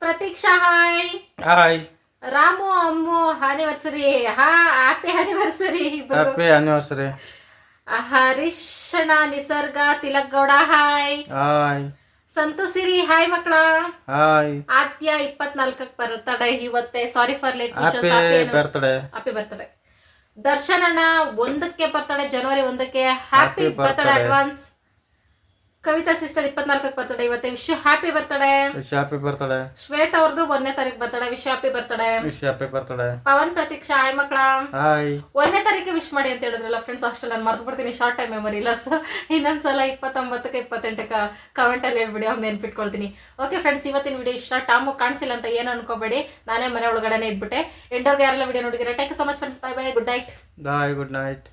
Prateeksha hi hi Ramu Ammu anniversary ಹಾ happy anniversary happy anniversary ಹರಿಶಣ Nisarga Tilak Gowda hi hi Santu Siri hi ಮಕ್ಕಳ. ಹಾಯ್ ಆದ್ಯ ಇಪ್ಪತ್ನಾಲ್ಕಕ್ಕೆ ಬರ್ತಡೆ ಇವತ್ತೆ. Sorry for late happy birthday happy birthday Darshan ಅಣ್ಣ ಒಂದಕ್ಕೆ ಬರ್ತಡೆ ಜನವರಿ ಒಂದಕ್ಕೆ. Happy ಬರ್ತಾಳೆ birthday advance Kavita sister ಇಪ್ಪತ್ನಾಲ್ಕಕ್ಕೆ ಬರ್ತಡೆ. ಇವತ್ತೆ wish happy birthday wish happy birthday Shweta ಅವ್ರದ್ದು ಒಂದನೇ ತಾರೀಕು birthday. Wish happy birthday wish happy birthday Pavan Prateeksha hi ಮಕ್ಕಳ. ಹಾಯ್ ಒಂದನೇ ತಾರೀಕು ವಿಶ್ ಮಾಡಿ ಅಂತ ಹೇಳಿದ್ರಲ್ಲ ಫ್ರೆಂಡ್ಸ್ ಅಷ್ಟೇ ನಾನು ಮರ್ತು ಬಿಡ್ತೀನಿ. ಶಾರ್ಟ್ ಟೈಮ್ ಮೆಮೊರಿ ಇಲ್ಲ. ಸೊ ಇನ್ನೊಂದ್ಸಲ ಇಪ್ಪತ್ತೊಂಬತ್ತಕ್ಕೆ ಇಪ್ಪತ್ತೆಂಟಕ್ಕೆ ಕಮೆಂಟಲ್ಲಿ ಹೇಳ್ಬಿಡಿ ಅವ್ನು ನೆನ್ಪಿಟ್ಕೊಳ್ತೀನಿ. ಓಕೆ ಫ್ರೆಂಡ್ಸ್ ಇವತ್ತಿನ ವಿಡಿಯೋ ಇಷ್ಟ. ಟಾಮು ಕಾಣಿಸಿಲ್ಲ ಅಂತ ಏನು ಅನ್ಕೋಬೇಡಿ. ನಾನೇ ಮನೆ ಒಳಗಡೆನೇ ಇದ್ಬಿಟ್ಟೆ. ಎಂಡೋರ್ಗೆ ಯಾರೆಲ್ಲ ವಿಡಿಯೋ ನೋಡಿದ್ರೆ? Thank you so much friends bye bye good night bye good night